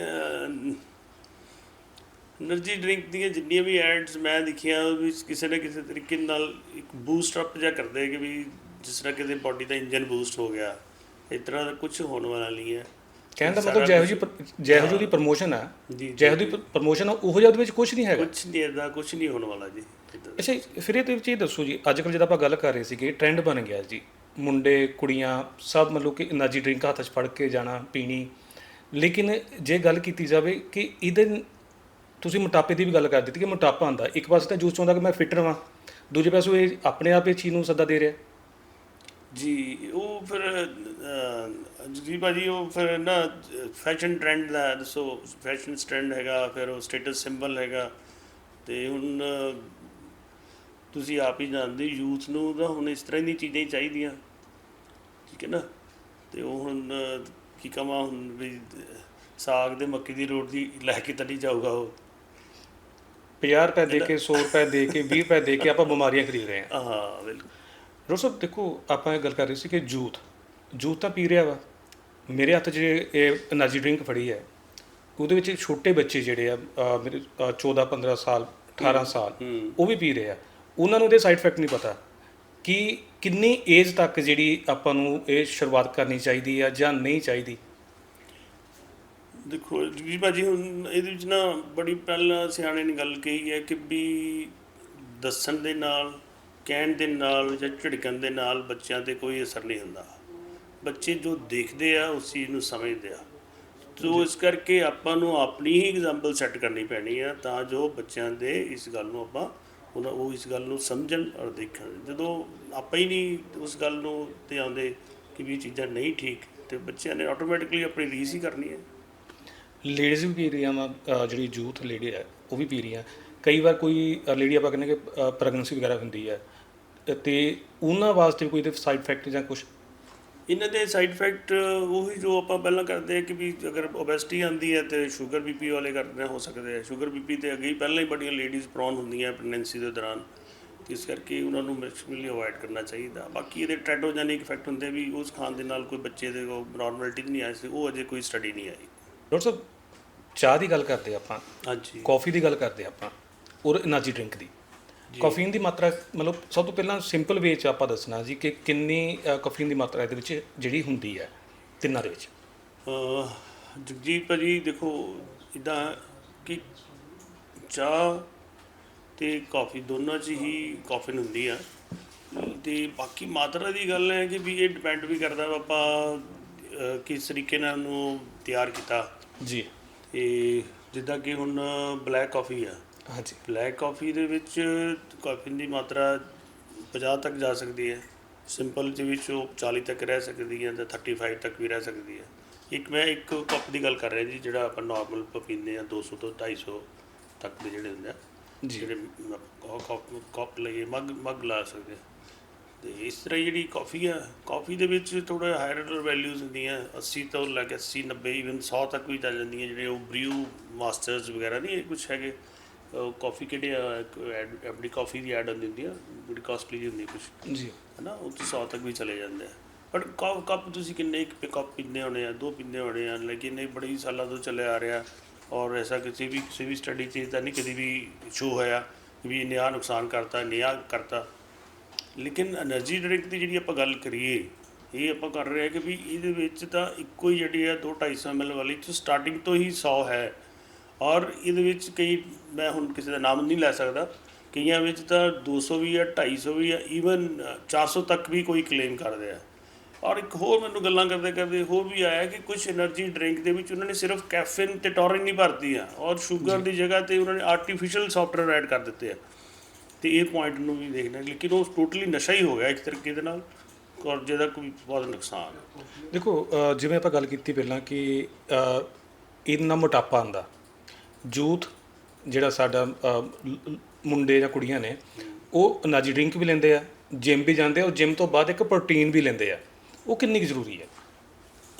ਐਨਰਜੀ ਡਰਿੰਕ ਦੀਆਂ ਜਿੰਨੀਆਂ ਵੀ ਐਡਸ ਮੈਂ ਦੇਖੀਆਂ ਉਹ ਵੀ ਕਿਸੇ ਨਾ ਕਿਸੇ ਤਰੀਕੇ ਨਾਲ ਇੱਕ ਬੂਸਟ ਅਪ ਜਾਂ ਕਰਦੇ ਕਿ ਵੀ ਜਿਸ ਤਰ੍ਹਾਂ ਕਿਤੇ ਬਾਡੀ ਦਾ ਇੰਜਨ ਬੂਸਟ ਹੋ ਗਿਆ। ਇਸ ਤਰ੍ਹਾਂ ਦਾ ਕੁਝ ਹੋਣ ਵਾਲਾ ਨਹੀਂ ਹੈ। ਕਹਿਣ ਦਾ ਮਤਲਬ ਜਿਹੋ ਜੀ ਜੈ ਜੀ ਦੀ ਪ੍ਰੋਮੋਸ਼ਨ ਆ ਜਿਹੋ ਦੀ ਪ੍ਰੋਮੋਸ਼ਨ ਆ ਉਹੋ ਜਿਹਾ ਉਹਦੇ ਵਿੱਚ ਕੁਝ ਨਹੀਂ ਹੈਗਾ। ਕੁਝ ਨਹੀਂ ਇਹਦਾ ਕੁਝ ਨਹੀਂ ਹੋਣ ਵਾਲਾ ਜੀ। ਅੱਛਾ ਫਿਰ ਇਹਦੇ ਵਿੱਚ ਇਹ ਦੱਸੋ ਜੀ ਅੱਜ ਕੱਲ ਜਦੋਂ ਆਪਾਂ ਗੱਲ ਕਰ ਰਹੇ ਸੀਗੇ ਟ੍ਰੈਂਡ ਬਣ ਗਿਆ ਜੀ। ਮੁੰਡੇ ਕੁੜੀਆਂ ਸਭ ਮਤਲਬ ਕਿ એનર્ਜੀ ਡਰਿੰਕ ਹੱਥ 'ਚ ਫੜ ਕੇ ਜਾਣਾ ਪੀਣੀ। ਲੇਕਿਨ ਜੇ ਗੱਲ ਕੀਤੀ ਜਾਵੇ ਕਿ ਇਹਦੇ ਤੁਸੀਂ ਮੋਟਾਪੇ ਦੀ ਵੀ ਗੱਲ ਕਰ ਦਿੱਤੀ ਕਿ ਮੋਟਾਪਾ ਆਂਦਾ ਇੱਕ ਪਾਸੇ ਤਾਂ ਜੂਸ ਚਾਹੁੰਦਾ ਕਿ ਮੈਂ ਫਿੱਟ ਰਵਾਂ। ਦੂਜੇ ਪਾਸੇ ਇਹ ਆਪਣੇ ਆਪ ਇਹ ਚੀਜ਼ ਨੂੰ ਸੱਦਾ ਦੇ ਰਿਹਾ। ਜੀ ਉਹ ਫਿਰ ਅਹ, ਜੀ ਭਾਜੀ ਉਹ ਫਿਰ ਨਾ ਫੈਸ਼ਨ ਟ੍ਰੈਂਡ ਦਾ ਦੱਸੋ। ਫੈਸ਼ਨ ਟ੍ਰੈਂਡ ਹੈਗਾ ਫਿਰ ਉਹ ਸਟੇਟਸ ਸਿੰਬਲ ਹੈਗਾ। ਤੇ ਹੁਣ ਤੁਸੀਂ ਆਪ ਹੀ ਜਾਣਦੇ ਯੂਥ ਨੂੰ ਤਾਂ ਹੁਣ ਇਸ ਤਰ੍ਹਾਂ ਦੀ ਚੀਜ਼ਾਂ ਹੀ ਚਾਹੀਦੀਆਂ। ਠੀਕ ਹੈ ਨਾ? ਤੇ ਉਹ ਹੁਣ ਕੀ ਕਹਾਂ ਹੁਣ ਵੀ ਸਾਗ ਦੇ ਮੱਕੀ ਦੀ ਰੋਟੀ ਲੈ ਕੇ ਤਾਂ ਨਹੀਂ ਜਾਊਗਾ ਉਹ। 50 ਰੁਪਏ ਦੇ ਕੇ 100 ਰੁਪਏ ਦੇ ਕੇ 20 ਰੁਪਏ ਦੇ ਕੇ ਆਪਾਂ ਬਿਮਾਰੀਆਂ ਖਰੀਦ ਰਹੇ ਹਾਂ। ਹਾਂ ਬਿਲਕੁਲ। ਡਾਕਟਰ ਸਾਹਿਬ ਦੇਖੋ ਆਪਾਂ ਇਹ ਗੱਲ ਕਰ ਰਹੇ ਸੀ ਕਿ ਜੂਥ ਜੂਥ ਤਾਂ ਪੀ ਰਿਹਾ ਵਾ। ਮੇਰੇ ਹੱਥ 'ਚ ਇਹ એનર્ਜੀ ਡਰਿੰਕ ਫੜੀ ਹੈ। ਉਹਦੇ ਵਿੱਚ ਛੋਟੇ ਬੱਚੇ ਜਿਹੜੇ ਆ ਮੇਰੇ 14 15 ਸਾਲ 18 ਸਾਲ ਉਹ ਵੀ ਪੀ ਰਹੇ ਆ। ਉਹਨਾਂ ਨੂੰ ਇਹਦੇ ਸਾਈਡ ਇਫੈਕਟ ਨਹੀਂ ਪਤਾ ਕਿ ਕਿੰਨੀ ਏਜ ਤੱਕ ਜਿਹੜੀ ਆਪਾਂ ਨੂੰ ਇਹ ਸ਼ੁਰੂਆਤ ਕਰਨੀ ਚਾਹੀਦੀ ਆ ਜਾਂ ਨਹੀਂ ਚਾਹੀਦੀ। ਦੇਖੋ ਜੀ ਭਾਜੀ ਹੁਣ ਇਹਦੇ ਵਿੱਚ ਨਾ ਬੜੀ ਪਹਿਲਾਂ ਸਿਆਣੇ ਨੇ ਗੱਲ ਕਹੀ ਹੈ ਕਿ ਵੀ ਦੱਸਣ ਦੇ ਨਾਲ ਕਹਿਣ ਦੇ ਨਾਲ ਜਾਂ ਝਿੜਕਣ ਦੇ ਨਾਲ ਬੱਚਿਆਂ ਤੇ ਕੋਈ ਅਸਰ ਨਹੀਂ ਹੁੰਦਾ। ਬੱਚੇ ਜੋ ਦੇਖਦੇ ਆ ਉਸ ਚੀਜ਼ ਨੂੰ ਸਮਝਦੇ ਆ। ਸੋ ਇਸ ਕਰਕੇ ਆਪਾਂ ਨੂੰ ਆਪਣੀ ਹੀ ਐਗਜ਼ਾਮਪਲ ਸੈੱਟ ਕਰਨੀ ਪੈਣੀ ਆ ਤਾਂ ਜੋ ਬੱਚਿਆਂ ਦੇ ਇਸ ਗੱਲ ਨੂੰ ਆਪਾਂ ਉਹਨਾਂ ਉਹ ਇਸ ਗੱਲ ਨੂੰ ਸਮਝਣ ਔਰ ਦੇਖਣ। ਜਦੋਂ ਆਪਾਂ ਹੀ ਨਹੀਂ ਉਸ ਗੱਲ ਨੂੰ ਤੇ ਆਉਂਦੇ ਕਿ ਵੀ ਚੀਜ਼ਾਂ ਨਹੀਂ ਠੀਕ ਤੇ ਬੱਚਿਆਂ ਨੇ ਆਟੋਮੈਟਿਕਲੀ ਆਪਣੀ ਰੀਸ ਹੀ ਕਰਨੀ ਹੈ। ਲੇਡੀਜ਼ ਵੀ ਪੀ ਰਹੀਆਂ ਵਾ ਜਿਹੜੀ ਯੂਥ ਲੇਡੀ ਹੈ ਉਹ ਵੀ ਪੀ ਰਹੀਆਂ। ਕਈ ਵਾਰ ਕੋਈ ਲੇਡੀ ਆਪਾਂ ਕਹਿੰਦੇ ਕਿ ਪ੍ਰੈਗਨੈਂਸੀ ਵਗੈਰਾ ਹੁੰਦੀ ਹੈ। ਤੇ ਉਹਨਾਂ ਵਾਸਤੇ ਕੋਈ ਇਹਦੇ ਸਾਈਡ ਇਫੈਕਟ ਜਾਂ ਕੁਝ ਇਹਨਾਂ ਦੇ ਸਾਈਡ ਇਫੈਕਟ ਉਹੀ ਜੋ ਆਪਾਂ ਪਹਿਲਾਂ ਕਰਦੇ ਆ ਕਿ ਵੀ ਅਗਰ ਓਬੈਸਿਟੀ ਆਂਦੀ ਹੈ ਤੇ ਸ਼ੂਗਰ ਬੀਪੀ ਵਾਲੇ ਕਰਦੇ ਹੋ ਸਕਦੇ ਆ ਸ਼ੂਗਰ ਬੀਪੀ ਤੇ ਅੱਗੇ ਹੀ ਪਹਿਲਾਂ ਹੀ ਬੜੀਆਂ ਲੇਡੀਜ਼ ਪ੍ਰੋਨ ਹੁੰਦੀਆਂ ਪ੍ਰੈਗਨੈਂਸੀ ਦੇ ਦੌਰਾਨ। ਇਸ ਕਰਕੇ ਉਹਨਾਂ ਨੂੰ ਮੈਕਸਿਮਲੀ ਅਵੋਇਡ ਕਰਨਾ ਚਾਹੀਦਾ। ਬਾਕੀ ਇਹਦੇ ਟ੍ਰੈਡੋਜੈਨਿਕ ਇਫੈਕਟ ਹੁੰਦੇ ਵੀ ਉਸ ਖਾਣ ਦੇ ਨਾਲ ਕੋਈ ਬੱਚੇ ਦੇ ਨਾਰਮਲਿਟੀ ਨਹੀਂ ਆਈ ਸੀ ਉਹ ਅਜੇ ਕੋਈ ਸਟੱਡੀ ਨਹੀਂ ਆਈ। ਡਾਕਟਰ ਸਾਹਿਬ ਚਾਹ ਦੀ ਗੱਲ ਕਰਦੇ ਆਪਾਂ ਹਾਂਜੀ। ਕਾਫੀ ਦੀ ਗੱਲ ਕਰਦੇ ਆਪਾਂ ਔਰ એનર્ਜੀ ਡਰਿੰਕ ਦੀ। ਕਾਫੀਨ ਦੀ ਮਾਤਰਾ ਮਤਲਬ ਸਭ ਤੋਂ ਪਹਿਲਾਂ ਸਿੰਪਲ ਵੇ ਚ ਆਪਾਂ ਦੱਸਣਾ ਜੀ ਕਿ ਕਿੰਨੀ ਕਾਫੀਨ ਦੀ ਮਾਤਰਾ ਇਹਦੇ ਵਿੱਚ ਜਿਹੜੀ ਹੁੰਦੀ ਹੈ ਤਿੰਨਾਂ ਦੇ ਵਿੱਚ। ਜਗਜੀਤ ਭਾਜੀ ਦੇਖੋ ਇਦਾਂ ਕਿ ਚਾਹ ਤੇ ਕਾਫੀ ਦੋਨਾਂ 'ਚ ਹੀ ਕਾਫੀਨ ਹੁੰਦੀ ਆ। ਤੇ ਬਾਕੀ ਮਾਤਰਾ ਦੀ ਗੱਲ ਹੈ ਕਿ ਵੀ ਇਹ ਡਿਪੈਂਡ ਵੀ ਕਰਦਾ ਆਪਾਂ ਕਿਸ ਤਰੀਕੇ ਨਾਲ ਨੂੰ ਤਿਆਰ ਕੀਤਾ। ਜੀ। ਤੇ ਜਿੱਦਾਂ ਕਿ ਹੁਣ ਬਲੈਕ ਕਾਫੀ ਆ। ਹਾਂਜੀ। ਬਲੈਕ ਕਾਫੀ ਦੇ ਵਿੱਚ ਕਾਫੀਨ ਦੀ ਮਾਤਰਾ 50 ਤੱਕ ਜਾ ਸਕਦੀ ਹੈ। ਸਿੰਪਲ ਦੇ ਵਿੱਚ ਉਹ 40 ਤੱਕ ਰਹਿ ਸਕਦੀ ਹੈ ਤੇ 35 ਤੱਕ ਵੀ ਰਹਿ ਸਕਦੀ ਹੈ। ਇੱਕ ਮੈਂ ਇੱਕ ਕੱਪ ਦੀ ਗੱਲ ਕਰ ਰਿਹਾ ਜੀ ਜਿਹੜਾ ਆਪਾਂ ਨਾਰਮਲ ਪੀਂਦੇ ਆ 200 ਤੋਂ 250 ਤੱਕ ਦੇ ਜਿਹੜੇ ਹੁੰਦੇ ਆ ਜੀ। ਜਿਹੜੇ ਕੱਪ ਕੱਪ ਲਈਏ ਮੱਗ ਮੱਗ ਲਾ ਸਕਦੇ ਆ। ਤੇ ਇਸ ਤਰ੍ਹਾਂ ਜਿਹੜੀ ਕਾਫੀ ਆ ਕਾਫੀ ਦੇ ਵਿੱਚ ਥੋੜਾ ਹਾਇਰ ਵੈਲਿਊਜ਼ ਹੁੰਦੀਆਂ 80 ਤੋਂ ਲੈ ਕੇ 80 90 ਇਵਨ 100 ਤੱਕ ਵੀ ਚੱਲ ਜਾਂਦੀਆਂ ਜਿਹੜੇ ਉਹ ਬਰੀਊ ਮਾਸਟਰਸ ਵਗੈਰਾ ਨਹੀਂ ਇਹ ਕੁਝ ਹੈਗੇ। ਕਾਫੀ ਕਿਹੜੇ ਐਵਰੀ ਕਾਫੀ ਦੀ ਐਡ ਹੁੰਦੀ ਹੁੰਦੀ ਆ ਬੜੀ ਕਾਸਟਲੀ ਜਿਹੀ ਹੁੰਦੀ ਕੁਝ ਜੀ। ਹਨਾ ਉਹ ਤੋਂ 100 ਤੱਕ ਵੀ ਚਲੇ ਜਾਂਦੇ ਆ। ਬਟ ਕੱਪ ਤੁਸੀਂ ਕਿੰਨੇ ਇੱਕ ਕੱਪ ਪੀਂਦੇ ਹੋਣੇ ਆ ਦੋ ਪੀਂਦੇ ਹੋਣੇ ਆ ਲੇਕਿਨ ਇਹ ਬੜੀ ਸਾਲਾਂ ਤੋਂ ਚੱਲਿਆ ਆ ਰਿਹਾ ਔਰ ਐਸਾ ਕਿਸੇ ਵੀ ਕਿਸੇ ਵੀ ਸਟੱਡੀ 'ਚ ਤਾਂ ਨਹੀਂ ਕਦੀ ਵੀ ਸ਼ੋ ਹੋਇਆ ਵੀ ਆਹ ਨੁਕਸਾਨ ਕਰਤਾ ਆਹ ਕਰਤਾ। ਲੇਕਿਨ એનર્ਜੀ ਡਰਿੰਕ ਦੀ ਜਿਹੜੀ ਆਪਾਂ ਗੱਲ ਕਰੀਏ ਇਹ ਆਪਾਂ ਕਰ ਰਹੇ ਹਾਂ ਕਿ ਵੀ ਇਹਦੇ ਵਿੱਚ ਤਾਂ ਇੱਕੋ ਹੀ ਜਿਹੜੀ ਹੈ 2 250 ml ਵਾਲੀ 'ਚ ਸਟਾਰਟਿੰਗ ਤੋਂ ਹੀ 100 ਹੈ। ਔਰ ਇਹਦੇ ਵਿੱਚ ਕਈ ਮੈਂ ਹੁਣ ਕਿਸੇ ਦਾ ਨਾਮ ਨਹੀਂ ਲੈ ਸਕਦਾ ਕਈਆਂ ਵਿੱਚ ਤਾਂ 200 ਵੀ ਹੈ 250 ਵੀ ਹੈ ਈਵਨ 400 ਤੱਕ ਵੀ ਕੋਈ ਕਲੇਮ ਕਰਦੇ ਆ ਔਰ ਇੱਕ ਹੋਰ ਮੈਨੂੰ ਗੱਲਾਂ ਕਰਦੇ ਕਰਦੇ ਹੋਰ ਵੀ ਆਇਆ ਕਿ ਕੁਝ એનર્ਜੀ ਡਰਿੰਕ ਦੇ ਵਿੱਚ ਉਹਨਾਂ ਨੇ ਸਿਰਫ ਕੈਫੀਨ ਤੇ ਟੌਰਿਨ ਨਹੀਂ ਭਰਤੀ ਆ ਔਰ ਸ਼ੂਗਰ ਦੀ ਜਗ੍ਹਾ ਤੇ ਉਹਨਾਂ ਨੇ ਆਰਟੀਫੀਸ਼ੀਅਲ ਸੌਫਟਵੇਅਰ ਐਡ ਕਰ ਦਿੱਤੇ ਆ। ਤੇ ਇਹ ਪੁਆਇੰਟ ਨੂੰ ਵੀ ਦੇਖਣਾ ਲੇਕਿਨ ਉਹ ਟੋਟਲੀ ਨਸ਼ਾ ਹੀ ਹੋ ਗਿਆ ਇੱਕ ਤਰੀਕੇ ਦੇ ਨਾਲ ਔਰ ਜਿਹਦਾ ਕੋਈ ਬਹੁਤ ਨੁਕਸਾਨ ਹੈ। ਦੇਖੋ ਜਿਵੇਂ ਆਪਾਂ ਗੱਲ ਕੀਤੀ ਪਹਿਲਾਂ ਕਿ ਅ, ਇੰਨਾ ਮੋਟਾਪਾ ਆਂਦਾ ਯੂਥ ਜਿਹੜਾ ਸਾਡਾ ਮੁੰਡੇ ਜਾਂ ਕੁੜੀਆਂ ਨੇ ਉਹ એનર્ਜੀ ਡਰਿੰਕ ਵੀ ਲੈਂਦੇ ਆ ਜਿਮ ਵੀ ਜਾਂਦੇ ਆ ਉਹ ਜਿਮ ਤੋਂ ਬਾਅਦ ਇੱਕ ਪ੍ਰੋਟੀਨ ਵੀ ਲੈਂਦੇ ਆ। ਉਹ ਕਿੰਨੀ ਕੁ ਜ਼ਰੂਰੀ ਹੈ?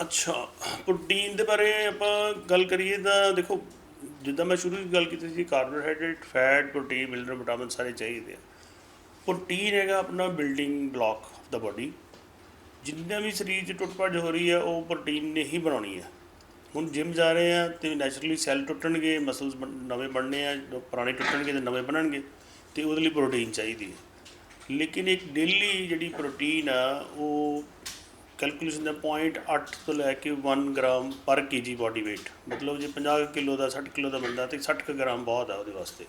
ਅੱਛਾ ਪ੍ਰੋਟੀਨ ਦੇ ਬਾਰੇ ਆਪਾਂ ਗੱਲ ਕਰੀਏ ਤਾਂ ਦੇਖੋ ਜਿੱਦਾਂ ਮੈਂ ਸ਼ੁਰੂ ਵਿੱਚ ਗੱਲ ਕੀਤੀ ਸੀ carbohydrate fat protein mineral vitamin ਸਾਰੇ ਚਾਹੀਦੇ ਆ। ਪ੍ਰੋਟੀਨ ਹੈਗਾ ਆਪਣਾ building block of the body ਜਿੰਨਾ ਵੀ ਸਰੀਰ 'ਚ ਟੁੱਟ ਭੱਜ ਹੋ ਰਹੀ ਹੈ ਉਹ ਪ੍ਰੋਟੀਨ ਨੇ ਹੀ ਬਣਾਉਣੀ ਹੈ ਹੁਣ ਜਿਮ ਜਾ ਰਹੇ ਆ ਤੇ ਨੈਚੁਰਲੀ ਸੈੱਲ ਟੁੱਟਣਗੇ ਮਸਲਸ ਨਵੇਂ ਬਣਨੇ ਆ ਪੁਰਾਣੇ ਟੁੱਟਣਗੇ ਤੇ ਨਵੇਂ ਬਣਨਗੇ, ਤੇ ਉਹਦੇ ਲਈ ਪ੍ਰੋਟੀਨ ਚਾਹੀਦੀ ਹੈ ਲੇਕਿਨ ਇੱਕ ਡੇਲੀ ਜਿਹੜੀ ਪ੍ਰੋਟੀਨ ਆ, ਉਹ ਕੈਲਕੂਲੇਸ਼ਨ ਦਾ ਪੁਆਇੰਟ 8 ਤੋਂ ਲੈ ਕੇ 1 gram per KG body weight ਮਤਲਬ ਜੇ 50 ਕਿਲੋ ਦਾ 60 ਕਿਲੋ ਦਾ ਬੰਦਾ ਤੇ 60 ਕੁ ਗ੍ਰਾਮ ਬਹੁਤ ਆ ਉਹਦੇ ਵਾਸਤੇ।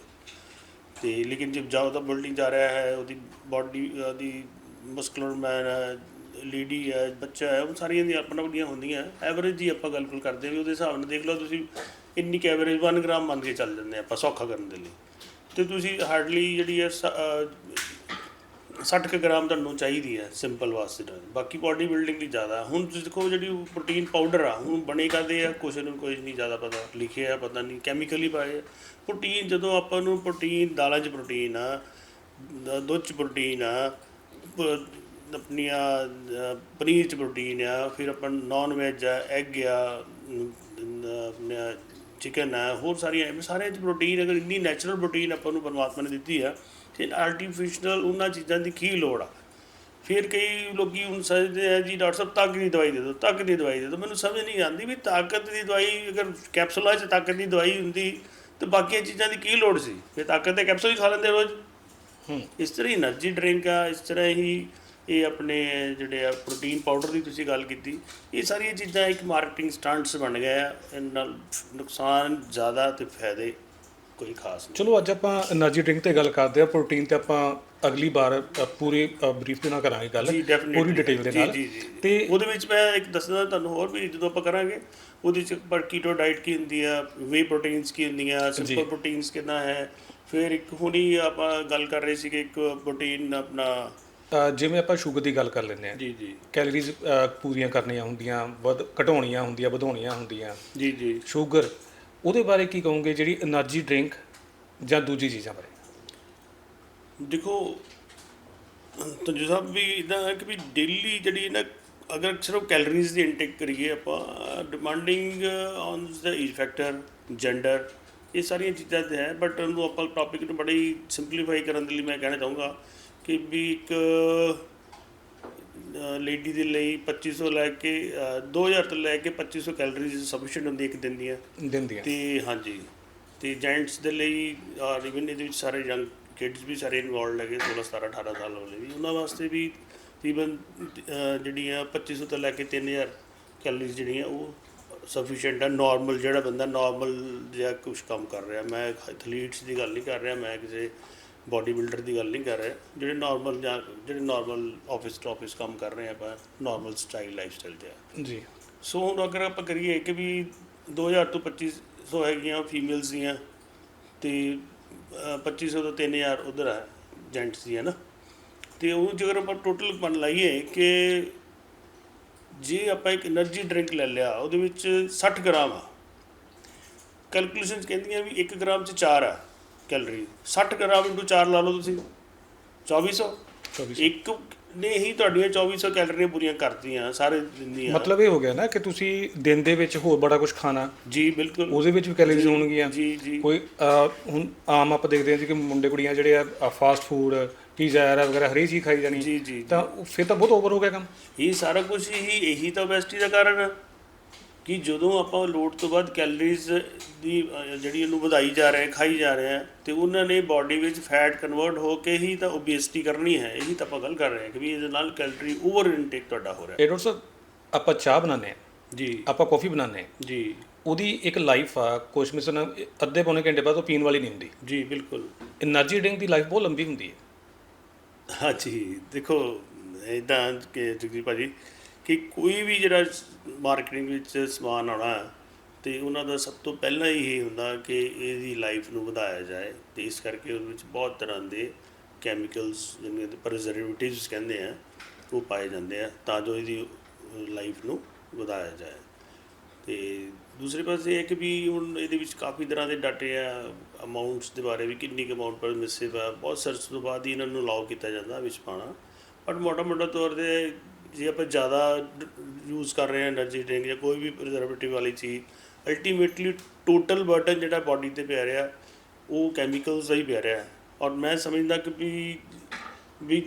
ਤੇ ਲੇਕਿਨ ਜੇ ਜ਼ਿਆਦਾ ਬਿਲਡਿੰਗ ਜਾ ਰਿਹਾ ਹੈ, ਉਹਦੀ ਬਾਡੀ ਉਹਦੀ ਮਸਕੂਲਰ ਮੈਨ ਹੈ ਲੇਡੀ ਹੈ, ਬੱਚਾ ਹੈ, ਉਹ ਸਾਰੀਆਂ ਦੀਆਂ ਆਪਣਾ ਆਪਣੀਆਂ ਹੁੰਦੀਆਂ। ਐਵਰੇਜ ਦੀ ਆਪਾਂ ਗੱਲ ਕਰਦੇ ਵੀ ਉਹਦੇ ਹਿਸਾਬ ਨਾਲ ਦੇਖ ਲਓ ਤੁਸੀਂ, ਇੰਨੀ ਕੁ ਐਵਰੇਜ 1 ਗ੍ਰਾਮ ਮੰਨ ਕੇ ਚੱਲ ਜਾਂਦੇ ਆਪਾਂ ਸੌਖਾ ਕਰਨ ਦੇ ਲਈ। ਤੇ ਤੁਸੀਂ ਹਾਰਡਲੀ ਜਿਹੜੀ ਹੈ ਸ- 60 ਕੁ ਗ੍ਰਾਮ ਤੁਹਾਨੂੰ ਚਾਹੀਦੀ ਹੈ ਸਿੰਪਲ ਵਾਸਤੇ ਬਾਕੀ ਬਾਡੀ ਬਿਲਡਿੰਗ ਲਈ ਜ਼ਿਆਦਾ। ਹੁਣ ਤੁਸੀਂ ਦੇਖੋ ਜਿਹੜੀ ਪ੍ਰੋਟੀਨ ਪਾਊਡਰ ਆ, ਹੁਣ ਬਣੇ ਕਰਦੇ ਆ, ਕੁਛ ਨੂੰ ਕੋਈ ਨਹੀਂ ਜ਼ਿਆਦਾ ਪਤਾ, ਲਿਖਿਆ ਆ, ਪਤਾ ਨਹੀਂ ਕੈਮੀਕਲੀ ਪਾਏ ਪ੍ਰੋਟੀਨ ਜਦੋਂ ਆਪਾਂ ਨੂੰ ਪ੍ਰੋਟੀਨ ਦਾਲਾਂ 'ਚ ਪ੍ਰੋਟੀਨ ਆ ਦੁੱਧ 'ਚ ਪ੍ਰੋਟੀਨ ਆ ਆਪਣੀਆਂ ਪਨੀਰ 'ਚ ਪ੍ਰੋਟੀਨ ਆ, ਫਿਰ ਆਪਾਂ ਨਾਨ ਵੈਜ ਆ ਐਗ ਆ ਆਪਣਾ ਚਿਕਨ ਆ, ਹੋਰ ਸਾਰੀਆਂ ਐਵੇਂ ਸਾਰਿਆਂ 'ਚ ਪ੍ਰੋਟੀਨ ਅਗਰ ਇੰਨੀ ਨੈਚੁਰਲ ਪ੍ਰੋਟੀਨ ਆਪਾਂ ਨੂੰ ਪਰਮਾਤਮਾ ਨੇ ਦਿੱਤੀ ਆ ਤੇ ਆਰਟੀਫੀਸ਼ੀਅਲ ਉਹਨਾਂ ਚੀਜ਼ਾਂ ਦੀ ਕੀ ਲੋੜ ਆ? ਫਿਰ ਕਈ ਲੋਕੀ ਹੁਣ ਸੋਚਦੇ ਆ ਜੀ ਡਾਕਟਰ ਸਾਹਿਬ ਤਾਕਤ ਦੀ ਦਵਾਈ ਦੇ ਦਿਓ ਤਾਕਤ ਦੀ ਦਵਾਈ ਦੇ ਦਿਓ। ਮੈਨੂੰ ਸਮਝ ਨਹੀਂ ਆਉਂਦੀ ਵੀ ਤਾਕਤ ਦੀ ਦਵਾਈ ਅਗਰ ਕੈਪਸੂਲਾਂ 'ਚ ਤਾਕਤ ਦੀ ਦਵਾਈ ਹੁੰਦੀ ਤੇ ਬਾਕੀ ਚੀਜ਼ਾਂ ਦੀ ਕੀ ਲੋੜ ਸੀ? ਫਿਰ ਤਾਕਤ ਦੇ ਕੈਪਸੂਲ ਹੀ ਖਾ ਲੈਂਦੇ ਰੋਜ਼। ਇਸ ਤਰ੍ਹਾਂ ਹੀ એનર્ਜੀ ਡਰਿੰਕ ਆ ਇਸ ਤਰ੍ਹਾਂ ਹੀ ਇਹ ਆਪਣੇ ਜਿਹੜੇ ਆ ਪ੍ਰੋਟੀਨ ਪਾਊਡਰ ਦੀ ਤੁਸੀਂ ਗੱਲ ਕੀਤੀ ਇਹ ਸਾਰੀਆਂ ਚੀਜ਼ਾਂ ਇੱਕ ਮਾਰਕੀਟਿੰਗ ਸਟੰਟਸ ਬਣ ਗਏ ਆ। ਇਹਨਾਂ ਨਾਲ ਨੁਕਸਾਨ ਜ਼ਿਆਦਾ ਤੇ ਫਾਇਦੇ ਕੋਈ ਖਾਸ ਨਹੀਂ। ਚਲੋ ਅੱਜ ਆਪਾਂ એનર્ਜੀ ਡਰਿੰਕ ਤੇ ਗੱਲ ਕਰਦੇ ਆ ਪ੍ਰੋਟੀਨ ਤੇ ਆਪਾਂ ਅਗਲੀ ਵਾਰ ਪੂਰੀ ਬਰੀਫ ਦੇ ਨਾਲ ਕਰਾਂਗੇ ਗੱਲ। ਜੀ ਪੂਰੀ ਡਿਟੇਲ ਦੇ ਨਾਲ। ਤੇ ਉਹਦੇ ਵਿੱਚ ਮੈਂ ਇੱਕ ਦੱਸਦਾ ਤੁਹਾਨੂੰ ਹੋਰ ਵੀ ਜਦੋਂ ਆਪਾਂ ਕਰਾਂਗੇ ਉਹਦੇ ਚ ਪਰ ਕੀਟੋ ਡਾਈਟ ਕੀ ਹੁੰਦੀ ਆ ਵੇ ਪ੍ਰੋਟੀਨਸ ਕੀ ਹੁੰਦੀਆਂ ਸਿੰਪਲ ਪ੍ਰੋਟੀਨਸ ਕਿੰਨਾ ਹੈ? ਫਿਰ ਇੱਕ ਹੁਣੀ ਆਪਾਂ ਗੱਲ ਕਰ ਰਹੇ ਸੀਗੇ ਇੱਕ ਪ੍ਰੋਟੀਨ ਆਪਣਾ ਜਿਵੇਂ ਆਪਾਂ ਸ਼ੂਗਰ ਦੀ ਗੱਲ ਕਰ ਲੈਂਦੇ ਆ ਜੀ ਜੀ। ਕੈਲਰੀਜ਼ ਪੂਰੀਆਂ ਕਰਨੀਆਂ ਹੁੰਦੀਆਂ ਵਧ ਘਟਾਉਣੀਆਂ ਹੁੰਦੀਆਂ ਵਧਾਉਣੀਆਂ ਹੁੰਦੀਆਂ। ਜੀ ਜੀ। ਸ਼ੂਗਰ ਉਹਦੇ ਬਾਰੇ ਕੀ ਕਹੋਗੇ ਜਿਹੜੀ એનર્ਜੀ ਡਰਿੰਕ ਜਾਂ ਦੂਜੀ ਚੀਜ਼ਾਂ ਬਾਰੇ? ਦੇਖੋ, ਤੰਜੂ ਸਾਹਿਬ ਵੀ ਇਦਾਂ ਹੈ ਕਿ ਵੀ ਡੇਲੀ ਜਿਹੜੀ ਨਾ, ਅਗਰ ਸਿਰਫ ਕੈਲਰੀਜ਼ ਦੀ ਇਨਟੇਕ ਕਰੀਏ ਆਪਾਂ ਡਿਮਾਂਡਿੰਗ ਔਨ ਦਾ ਈਜ ਫੈਕਟਰ ਜੈਂਡਰ ਇਹ ਸਾਰੀਆਂ ਚੀਜ਼ਾਂ ਤੇ ਹੈ ਬਟ ਉਹਨੂੰ ਆਪਾਂ ਟੌਪਿਕ ਨੂੰ ਬੜੀ ਸਿੰਪਲੀਫਾਈ ਕਰਨ ਦੇ ਲਈ ਮੈਂ ਕਹਿਣਾ ਚਾਹੂੰਗਾ ਕਿ ਵੀ ਇੱਕ ਲੇਡੀ ਦੇ ਲਈ 2500 ਲੈ ਕੇ ਅ, 2000 ਤੋਂ ਲੈ ਕੇ 2500 ਕੈਲਰੀਜ਼ ਸਫੀਸ਼ੀਐਂਟ ਹੁੰਦੀ ਇੱਕ ਦਿਨ ਦੀਆਂ। ਦਿੰਦੀਆਂ ਤੇ ਹਾਂਜੀ ਤੇ ਜੈਂਟਸ ਦੇ ਲਈ ਔਰ ਇਵਨ ਇਹਦੇ ਵਿੱਚ ਸਾਰੇ ਯੰਗ ਕਿਡਸ ਵੀ ਸਾਰੇ ਇਨਵੋਲਡ ਹੈਗੇ 16 17 18 ਸਾਲ ਵਾਲੇ ਵੀ। ਉਹਨਾਂ ਵਾਸਤੇ ਵੀ ਤਕਰੀਬਨ ਜਿਹੜੀਆਂ 2500 ਤੋਂ ਲੈ ਕੇ 3000 ਕੈਲਰੀਜ਼ ਜਿਹੜੀਆਂ ਉਹ ਸਫੀਸ਼ੀਐਂਟ ਹੈ ਨਾਰਮਲ ਜਿਹੜਾ ਬੰਦਾ ਨਾਰਮਲ ਜਿਹਾ ਕੁਝ ਕੰਮ ਕਰ ਰਿਹਾ। ਮੈਂ ਐਥਲੀਟਸ ਦੀ ਗੱਲ ਨਹੀਂ ਕਰ ਰਿਹਾ ਮੈਂ ਕਿਸੇ ਬੋਡੀ ਬਿਲਡਰ ਦੀ ਗੱਲ ਨਹੀਂ ਕਰ ਰਿਹਾ। ਜਿਹੜੇ ਨਾਰਮਲ ਜਾਂ ਜਿਹੜੇ ਨਾਰਮਲ ਆਫਿਸ ਟੂ ਆਫਿਸ ਕੰਮ ਕਰ ਰਹੇ ਆਪਾਂ ਨਾਰਮਲ ਸਟਾਈਲ ਲਾਈਫ ਸਟਾਈਲ ਤੇ ਆ। ਜੀ। ਸੋ ਹੁਣ ਅਗਰ ਆਪਾਂ ਕਰੀਏ ਕਿ ਵੀ 2000 ਤੋਂ 2500 ਹੈਗੀਆਂ ਫੀਮੇਲਸ ਦੀਆਂ ਤੇ 2500 ਤੋਂ 3000 ਉਧਰ ਹੈ ਜੈਂਟਸ ਦੀਆਂ ਨਾ ਤੇ ਉਹ ਜੇਕਰ ਆਪਾਂ ਟੋਟਲ ਮੰਨ ਲਾਈਏ ਕਿ ਜੇ ਆਪਾਂ ਇੱਕ એનર્ਜੀ ਡਰਿੰਕ ਲੈ ਲਿਆ ਉਹਦੇ ਵਿੱਚ 60 ਗ੍ਰਾਮ ਆ। ਕੈਲਕੂਲੇਸ਼ਨਸ ਕਹਿੰਦੀਆਂ ਵੀ 1 ਗ੍ਰਾਮ ਚ 4 ਆ। ਕੈਲਰੀ। 60 ਗ੍ਰਾਮ ਇੰਟੂ 4 ਲਾ ਲਓ ਤੁਸੀਂ 2400 24 ਇੱਕ ਨੇ ਹੀ ਤੁਹਾਡੀਆਂ 2400 ਕੈਲਰੀਆਂ ਪੂਰੀਆਂ ਕਰਦੀਆਂ ਸਾਰੇ ਦਿਨ ਦੀਆਂ ਮਤਲਬ ਇਹ ਹੋ ਗਿਆ ਨਾ ਕਿ ਤੁਸੀਂ ਦਿਨ ਦੇ ਵਿੱਚ ਹੋਰ ਬੜਾ ਕੁਝ ਖਾਣਾ। ਜੀ ਬਿਲਕੁਲ। ਉਹਦੇ ਵਿੱਚ ਵੀ ਕੈਲਰੀਜ਼ ਹੋਣਗੀਆਂ। ਜੀ ਜੀ। ਕੋਈ ਹੁਣ ਆਮ ਆਪਾਂ ਦੇਖਦੇ ਹਾਂ ਜੀ ਕਿ ਮੁੰਡੇ ਕੁੜੀਆਂ ਜਿਹੜੇ ਆ ਫਾਸਟ ਫੂਡ ਪੀਜ਼ਾ ਵਗੈਰਾ ਹਰੇਕ ਚੀਜ਼ ਖਾਈ ਜਾਣੀ। ਜੀ ਜੀ ਤਾਂ ਫਿਰ ਤਾਂ ਬਹੁਤ ਓਵਰ ਹੋ ਗਿਆ ਕੰਮ। ਇਹ ਸਾਰਾ ਕੁਝ ਹੀ ਇਹੀ ਤਾਂ obesity ਦਾ ਕਾਰਨ ਹੈ ਕਿ ਜਦੋਂ ਆਪਾਂ ਲੋਡ ਤੋਂ ਬਾਅਦ ਕੈਲਰੀਜ਼ ਦੀ ਜਿਹੜੀ ਉਹਨੂੰ ਵਧਾਈ ਜਾ ਰਹੇ ਖਾਈ ਜਾ ਰਹੇ ਆ ਤੇ ਉਹਨਾਂ ਨੇ ਬਾਡੀ ਵਿੱਚ ਫੈਟ ਕਨਵਰਟ ਹੋ ਕੇ ਹੀ ਤਾਂ ਓਬੇਸਿਟੀ ਕਰਨੀ ਹੈ ਇਹੀ ਤਾਂ ਆਪਾਂ ਗੱਲ ਕਰ ਰਹੇ ਹਾਂ ਕਿ ਵੀ ਇਹਦੇ ਨਾਲ ਕੈਲਰੀ ਓਵਰ ਇਨਟੇਕ ਤੁਹਾਡਾ ਹੋ ਰਿਹਾ। ਹੈ ਡਾਕਟਰ ਸਾਹਿਬ ਆਪਾਂ ਚਾਹ ਬਣਾਉਂਦੇ ਆ ਜੀ। ਆਪਾਂ ਕਾਫੀ ਬਣਾਉਂਦੇ ਆ ਜੀ। ਉਹਦੀ ਇੱਕ ਲਾਈਫ ਆ ਕੁਝ ਮਿਸਨ ਅੱਧੇ ਪੌਣੇ ਘੰਟੇ ਬਾਅਦ ਉਹ ਪੀਣ ਵਾਲੀ ਨਹੀਂ ਹੁੰਦੀ। ਜੀ ਬਿਲਕੁਲ। એનર્ਜੀ ਡਰਿੰਕ ਦੀ ਲਾਈਫ ਬਹੁਤ ਲੰਬੀ ਹੁੰਦੀ ਹੈ। ਹਾਂ ਜੀ ਦੇਖੋ ਇਦਾਂ ਕਿ ਜਗਦੀਪ ਭਾਜੀ ਕਿ ਕੋਈ ਵੀ ਜਿਹੜਾ ਮਾਰਕੀਟਿੰਗ ਵਿੱਚ ਸਮਾਨ ਆਉਣਾ ਹੈ, ਤੇ ਉਹਨਾਂ ਦਾ ਸਭ ਤੋਂ ਪਹਿਲਾਂ ਹੀ ਇਹ ਹੁੰਦਾ ਕਿ ਇਹਦੀ ਲਾਈਫ ਨੂੰ ਵਧਾਇਆ ਜਾਏ ਤੇ ਇਸ ਕਰਕੇ ਉਹਦੇ ਵਿੱਚ ਬਹੁਤ ਤਰ੍ਹਾਂ ਦੇ ਕੈਮੀਕਲਸ ਜਿਹਨੂੰ ਪ੍ਰੀਜ਼ਰਵੇਟਿਵਸ ਕਹਿੰਦੇ ਆ ਉਹ ਪਾਏ ਜਾਂਦੇ ਆ ਤਾਂ ਜੋ ਇਹਦੀ ਲਾਈਫ ਨੂੰ ਵਧਾਇਆ ਜਾਏ। ਤੇ ਦੂਸਰੇ ਪਾਸੇ ਇਹ ਹੈ ਕਿ ਵੀ ਹੁਣ ਇਹਦੇ ਵਿੱਚ ਕਾਫੀ ਤਰ੍ਹਾਂ ਦੇ ਡਾਟੇ ਆ ਅਮਾਉਂਟਸ ਦੇ ਬਾਰੇ ਵੀ ਕਿੰਨੀ ਕੁ ਅਮਾਉਂਟ ਪਰਮਿਸਿਵ ਆ ਬਹੁਤ ਸਰਚ ਤੋਂ ਬਾਅਦ ਹੀ ਇਹਨਾਂ ਨੂੰ ਅਲਾਉ ਕੀਤਾ ਜਾਂਦਾ ਵਿੱਚ ਪਾਣਾ ਬਟ ਮੋਟਾ ਮੋਟਾ ਤੌਰ ਤੇ ਜੇ ਆਪਾਂ ਜ਼ਿਆਦਾ ਯੂਜ਼ ਕਰ ਰਹੇ ਹਾਂ એનર્ਜੀ ਡਰਿੰਕ ਜਾਂ ਕੋਈ ਵੀ ਪ੍ਰੀਜ਼ਰਵੇਟਿਵ ਵਾਲੀ ਚੀਜ਼ ਅਲਟੀਮੇਟਲੀ ਟੋਟਲ ਬਰਡਨ ਜਿਹੜਾ ਬਾਡੀ ਤੇ ਪੈ ਰਿਹਾ ਉਹ ਕੈਮੀਕਲਸ ਦਾ ਹੀ ਪੈ ਰਿਹਾ ਔਰ ਮੈਂ ਸਮਝਦਾ ਕਿ ਵੀ ਵੀ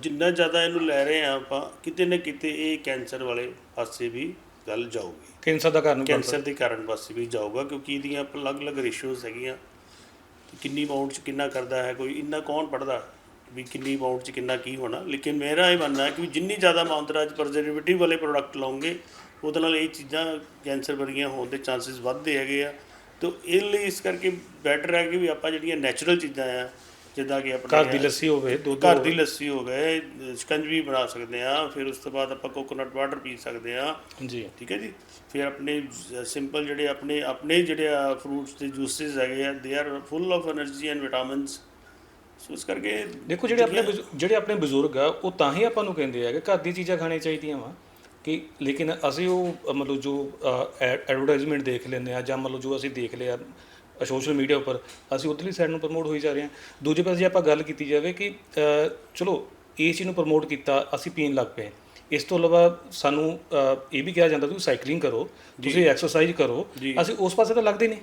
ਜਿੰਨਾ ਜ਼ਿਆਦਾ ਇਹਨੂੰ ਲੈ ਰਹੇ ਆ ਆਪਾਂ ਕਿਤੇ ਨਾ ਕਿਤੇ ਇਹ ਕੈਂਸਰ ਵਾਲੇ ਪਾਸੇ ਵੀ ਗੱਲ ਜਾਊਗੀ। ਕੈਂਸਰ ਦਾ ਕਾਰਨ ਕੈਂਸਰ ਦੇ ਕਾਰਨ ਪਾਸੇ ਵੀ ਜਾਊਗਾ ਕਿਉਂਕਿ ਇਹਦੀਆਂ ਅਲੱਗ-ਅਲੱਗ ਰੇਸ਼ੀਓਜ਼ ਹੈਗੀਆਂ। ਕਿੰਨੀ ਅਮਾਉਂਟ ਚ ਕਿੰਨਾ ਕਰਦਾ ਹੈ ਕੋਈ ਇੰਨਾ ਕੌਣ ਪੜਦਾ ਵੀ ਕਿੰਨੀ ਅਮਾਉਂਟ 'ਚ ਕਿੰਨਾ ਕੀ ਹੋਣਾ। ਲੇਕਿਨ ਮੇਰਾ ਇਹ ਮੰਨਣਾ ਹੈ ਕਿ ਜਿੰਨੀ ਜ਼ਿਆਦਾ ਮਾਤਰਾ 'ਚ ਪ੍ਰੈਜ਼ਰਵੇਟਿਵ ਵਾਲੇ ਪ੍ਰੋਡਕਟ ਲਾਉਂਗੇ ਉਹਦੇ ਨਾਲ ਇਹ ਚੀਜ਼ਾਂ ਕੈਂਸਰ ਵਰਗੀਆਂ ਹੋਣ ਦੇ ਚਾਂਸਸ ਵੱਧਦੇ ਹੈਗੇ ਆ। ਤੋ ਇਹ ਲਈ ਇਸ ਕਰਕੇ ਬੈਟਰ ਹੈ ਕਿ ਵੀ ਆਪਾਂ ਜਿਹੜੀਆਂ ਨੈਚੁਰਲ ਚੀਜ਼ਾਂ ਆ ਜਿੱਦਾਂ ਕਿ ਆਪਣਾ ਘਰ ਦੀ ਲੱਸੀ ਹੋਵੇ ਦੁੱਧ ਘਰ ਦੀ ਲੱਸੀ ਹੋ ਗਏ ਸ਼ਿਕੰਜਵੀ ਬਣਾ ਸਕਦੇ ਆ ਫਿਰ ਉਸ ਤੋਂ ਬਾਅਦ ਆਪਾਂ ਕੋਕੋਨਟ ਵਾਟਰ ਪੀ ਸਕਦੇ ਆ ਜੀ। ਠੀਕ ਹੈ ਜੀ? ਫਿਰ ਆਪਣੇ ਸਿੰਪਲ ਜਿਹੜੇ ਆਪਣੇ ਆਪਣੇ ਜਿਹੜੇ ਫਰੂਟਸ ਤੇ ਜੂਸਸ ਹੈਗੇ ਆ they are full of energy and vitamins so ਇਸ ਕਰਕੇ ਦੇਖੋ ਜਿਹੜੇ ਆਪਣੇ ਬਜ਼ੁ- ਜਿਹੜੇ ਆਪਣੇ ਬਜ਼ੁਰਗ ਆ ਉਹ ਤਾਂ ਹੀ ਆਪਾਂ ਨੂੰ ਕਹਿੰਦੇ ਆ ਕਿ ਘਰ ਦੀ ਚੀਜ਼ਾਂ ਖਾਣੀਆਂ ਚਾਹੀਦੀਆਂ ਵਾ। ਕਿ ਲੇਕਿਨ ਅਸੀਂ ਉਹ ਅ, ਮਤਲਬ ਜੋ ਐਡਵਰਟਾਈਜ਼ਮੈਂਟ ਦੇਖ ਲੈਂਦੇ ਆ ਜਾਂ ਮਤਲਬ ਜੋ ਅਸੀਂ ਦੇਖ ਲਿਆ ਸੋਸ਼ਲ ਮੀਡੀਆ ਉੱਪਰ ਅਸੀਂ ਉਧਰਲੀ ਸਾਈਡ ਨੂੰ ਪ੍ਰਮੋਟ ਹੋਈ ਜਾ ਰਹੇ ਹਾਂ ਦੂਜੇ ਪਾਸੇ ਜੇ ਆਪਾਂ ਗੱਲ ਕੀਤੀ ਜਾਵੇ ਕਿ ਅ, ਚਲੋ ਇਹ ਚੀਜ਼ ਨੂੰ ਪ੍ਰਮੋਟ ਕੀਤਾ ਅਸੀਂ ਪੀਣ ਲੱਗ ਪਏ। ਇਸ ਤੋਂ ਇਲਾਵਾ ਸਾਨੂੰ ਅ, ਇਹ ਵੀ ਕਿਹਾ ਜਾਂਦਾ ਤੁਸੀਂ ਸਾਈਕਲਿੰਗ ਕਰੋ ਤੁਸੀਂ ਐਕਸਰਸਾਈਜ਼ ਕਰੋ ਜੀ। ਅਸੀਂ ਉਸ ਪਾਸੇ ਤਾਂ ਲੱਗਦੇ ਨਹੀਂ।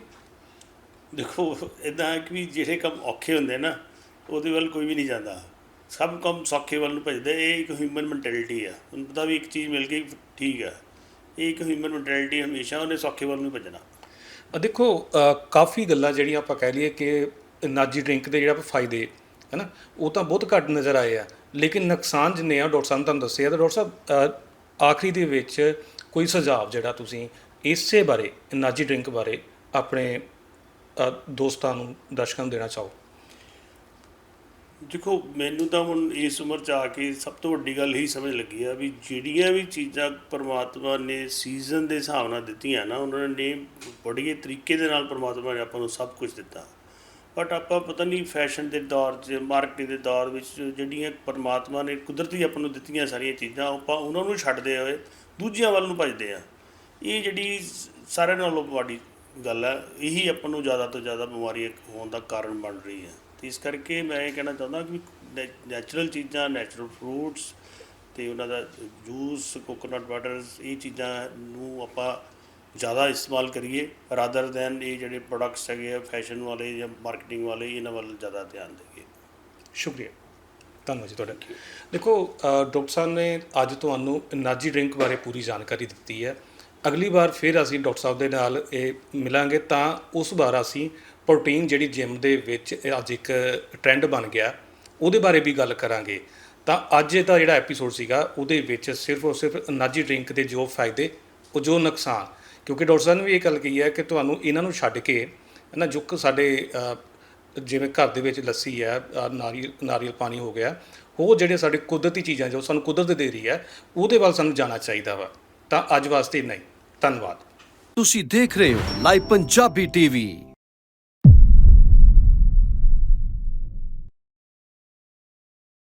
ਦੇਖੋ ਇਦਾਂ ਕਿ ਵੀ ਜਿਹੜੇ ਕੰਮ ਔਖੇ ਹੁੰਦੇ ਨਾ ਉਹਦੇ ਵੱਲ ਕੋਈ ਵੀ ਨਹੀਂ ਜਾਂਦਾ। ਸਭ ਕੰਮ ਸੌਖੇ ਵੱਲ ਨੂੰ ਭਜਦਾ। ਇਹ ਇੱਕ ਹਿਊਮਨ ਮੈਂਟੈਲਿਟੀ ਆ। ਤੁਹਾਨੂੰ ਪਤਾ ਵੀ ਇੱਕ ਚੀਜ਼ ਮਿਲ ਗਈ, ਠੀਕ ਆ। ਇਹ ਇੱਕ ਹਿਊਮਨ ਮੈਂਟੈਲਿਟੀ ਹਮੇਸ਼ਾ ਉਹਨੇ ਸੌਖੇ ਵੱਲ ਨੂੰ ਭਜਣਾ। ਦੇਖੋ ਕਾਫੀ ਗੱਲਾਂ ਜਿਹੜੀਆਂ ਆਪਾਂ ਕਹਿ ਲਈਏ ਕਿ ਨਾਜੀ ਡਰਿੰਕ ਦੇ ਜਿਹੜਾ ਫਾਇਦੇ ਹੈ ਨਾ ਉਹ ਤਾਂ ਬਹੁਤ ਘੱਟ ਨਜ਼ਰ ਆਏ ਆ। ਲੇਕਿਨ ਨੁਕਸਾਨ ਜਿੰਨੇ ਆ, ਡਾਕਟਰ ਸਾਹਿਬ ਤੁਹਾਨੂੰ ਦੱਸਿਆ, ਤਾਂ ਡਾਕਟਰ ਸਾਹਿਬ ਆਖਰੀ ਦੇ ਵਿੱਚ ਕੋਈ ਸੁਝਾਅ ਜਿਹੜਾ ਤੁਸੀਂ ਇਸੇ ਬਾਰੇ, ਨਾਜੀ ਡਰਿੰਕ ਬਾਰੇ ਆਪਣੇ ਦੋਸਤਾਂ ਨੂੰ, ਦਰਸ਼ਕਾਂ ਨੂੰ ਦੇਣਾ ਚਾਹੋ। ਦੇਖੋ, ਮੈਨੂੰ ਤਾਂ ਹੁਣ ਇਸ ਉਮਰ ਚ ਆ ਕੇ ਸਭ ਤੋਂ ਵੱਡੀ ਗੱਲ ਹੀ ਸਮਝ ਲੱਗੀ ਆ ਵੀ ਜਿਹੜੀਆਂ ਵੀ ਚੀਜ਼ਾਂ ਪਰਮਾਤਮਾ ਨੇ ਸੀਜ਼ਨ ਦੇ ਹਿਸਾਬ ਨਾਲ ਦਿੱਤੀਆਂ ਨਾ, ਉਹਨਾਂ ਨੇ ਬੜੇ ਤਰੀਕੇ ਦੇ ਨਾਲ ਪਰਮਾਤਮਾ ਨੇ ਆਪਾਂ ਨੂੰ ਸਭ ਕੁਝ ਦਿੱਤਾ। ਬਟ ਆਪਾਂ ਪਤਾ ਨਹੀਂ ਫੈਸ਼ਨ ਦੇ ਦੌਰ 'ਚ ਮਾਰਕੀਟ ਦੇ ਦੌਰ ਵਿੱਚ ਜਿਹੜੀਆਂ ਪਰਮਾਤਮਾ ਨੇ ਕੁਦਰਤੀ ਆਪਾਂ ਨੂੰ ਦਿੱਤੀਆਂ ਸਾਰੀਆਂ ਚੀਜ਼ਾਂ, ਆਪਾਂ ਉਹਨਾਂ ਨੂੰ ਛੱਡਦੇ ਹੋਏ ਦੂਜਿਆਂ ਵੱਲ ਨੂੰ ਭਜਦੇ ਆ। ਇਹ ਜਿਹੜੀ ਸ- ਸਾਰਿਆਂ ਨਾਲੋਂ ਵੱਡੀ ਗੱਲ ਹੈ ਇਹੀ ਆਪਾਂ ਨੂੰ ਜ਼ਿਆਦਾ ਤੋਂ ਜ਼ਿਆਦਾ ਬਿਮਾਰੀਆਂ ਹੋਣ ਦਾ ਕਾਰਨ ਬਣ ਰਹੀ ਹੈ ਇਸ ਕਰਕੇ ਮੈਂ ਇਹ ਕਹਿਣਾ ਚਾਹੁੰਦਾ ਕਿ ਨੈਚੁਰਲ ਚੀਜ਼ਾਂ ਨੈਚੁਰਲ ਫਰੂਟਸ ਤੇ ਉਹਨਾਂ ਦਾ ਜੂਸ ਕੋਕੋਨਟ ਵਾਟਰਸ ਇਹ ਚੀਜ਼ਾਂ ਨੂੰ ਆਪਾਂ ਜ਼ਿਆਦਾ ਇਸਤੇਮਾਲ ਕਰੀਏ ਰਾਦਰ ਦੈਨ ਇਹ ਜਿਹੜੇ ਪ੍ਰੋਡਕਟਸ ਹੈਗੇ ਆ ਫੈਸ਼ਨ ਵਾਲੇ ਜਾਂ ਮਾਰਕੀਟਿੰਗ ਵਾਲੇ, ਇਹਨਾਂ ਵੱਲ ਜ਼ਿਆਦਾ ਧਿਆਨ ਦੇਈਏ। ਸ਼ੁਕਰੀਆ। ਧੰਨਵਾਦ ਜੀ ਤੁਹਾਡਾ। ਦੇਖੋ ਡਾਕਟਰ ਸਾਹਿਬ ਨੇ ਅੱਜ ਤੁਹਾਨੂੰ ਨਾਜੀ ਡਰਿੰਕ ਬਾਰੇ ਪੂਰੀ ਜਾਣਕਾਰੀ ਦਿੱਤੀ ਹੈ। ਅਗਲੀ ਵਾਰ ਫਿਰ ਅਸੀਂ ਡਾਕਟਰ ਸਾਹਿਬ ਦੇ ਨਾਲ ਇਹ ਮਿਲਾਂਗੇ ਤਾਂ ਉਸ ਵਾਰ ਅਸੀਂ ਪ੍ਰੋਟੀਨ ਜਿਹੜੀ ਜਿਮ ਦੇ ਵਿੱਚ ਅੱਜ ਇੱਕ ਟ੍ਰੈਂਡ ਬਣ ਗਿਆ, ਉਹਦੇ ਬਾਰੇ ਵੀ ਗੱਲ ਕਰਾਂਗੇ। ਤਾਂ ਅੱਜ ਦਾ ਜਿਹੜਾ ਐਪੀਸੋਡ ਸੀਗਾ, ਉਹਦੇ ਵਿੱਚ ਸਿਰਫ ਉਹ ਸਿਰਫ એનર્ਜੀ ਡਰਿੰਕ ਦੇ ਜੋ ਫਾਇਦੇ, ਉਹ ਜੋ ਨੁਕਸਾਨ। ਕਿਉਂਕਿ ਡਾਕਟਰ ਸਾਹਿਬ ਨੇ ਵੀ ਇਹ ਗੱਲ ਕਹੀ ਹੈ ਕਿ ਤੁਹਾਨੂੰ ਇਹਨਾਂ ਨੂੰ ਛੱਡ ਕੇ ਨਾ ਜੋ ਸਾਡੇ ਜਿਵੇਂ ਘਰ ਦੇ ਵਿੱਚ ਲੱਸੀ ਹੈ ਨਾਰੀਅਲ ਨਾਰੀਅਲ ਪਾਣੀ ਹੋ ਗਿਆ ਉਹ ਜਿਹੜੇ ਸਾਡੇ ਕੁਦਰਤੀ ਚੀਜ਼ਾਂ ਜੋ ਸਾਨੂੰ ਕੁਦਰਤ ਦੇ ਰਹੀ ਹੈ, ਉਹਦੇ ਵੱਲ ਸਾਨੂੰ ਜਾਣਾ ਚਾਹੀਦਾ ਵਾ। ਤਾਂ ਅੱਜ ਵਾਸਤੇ ਨਹੀਂ ਧੰਨਵਾਦ। ਤੁਸੀਂ ਦੇਖ ਰਹੇ ਹੋ ਲਾਈਵ ਪੰਜਾਬੀ ਟੀਵੀ।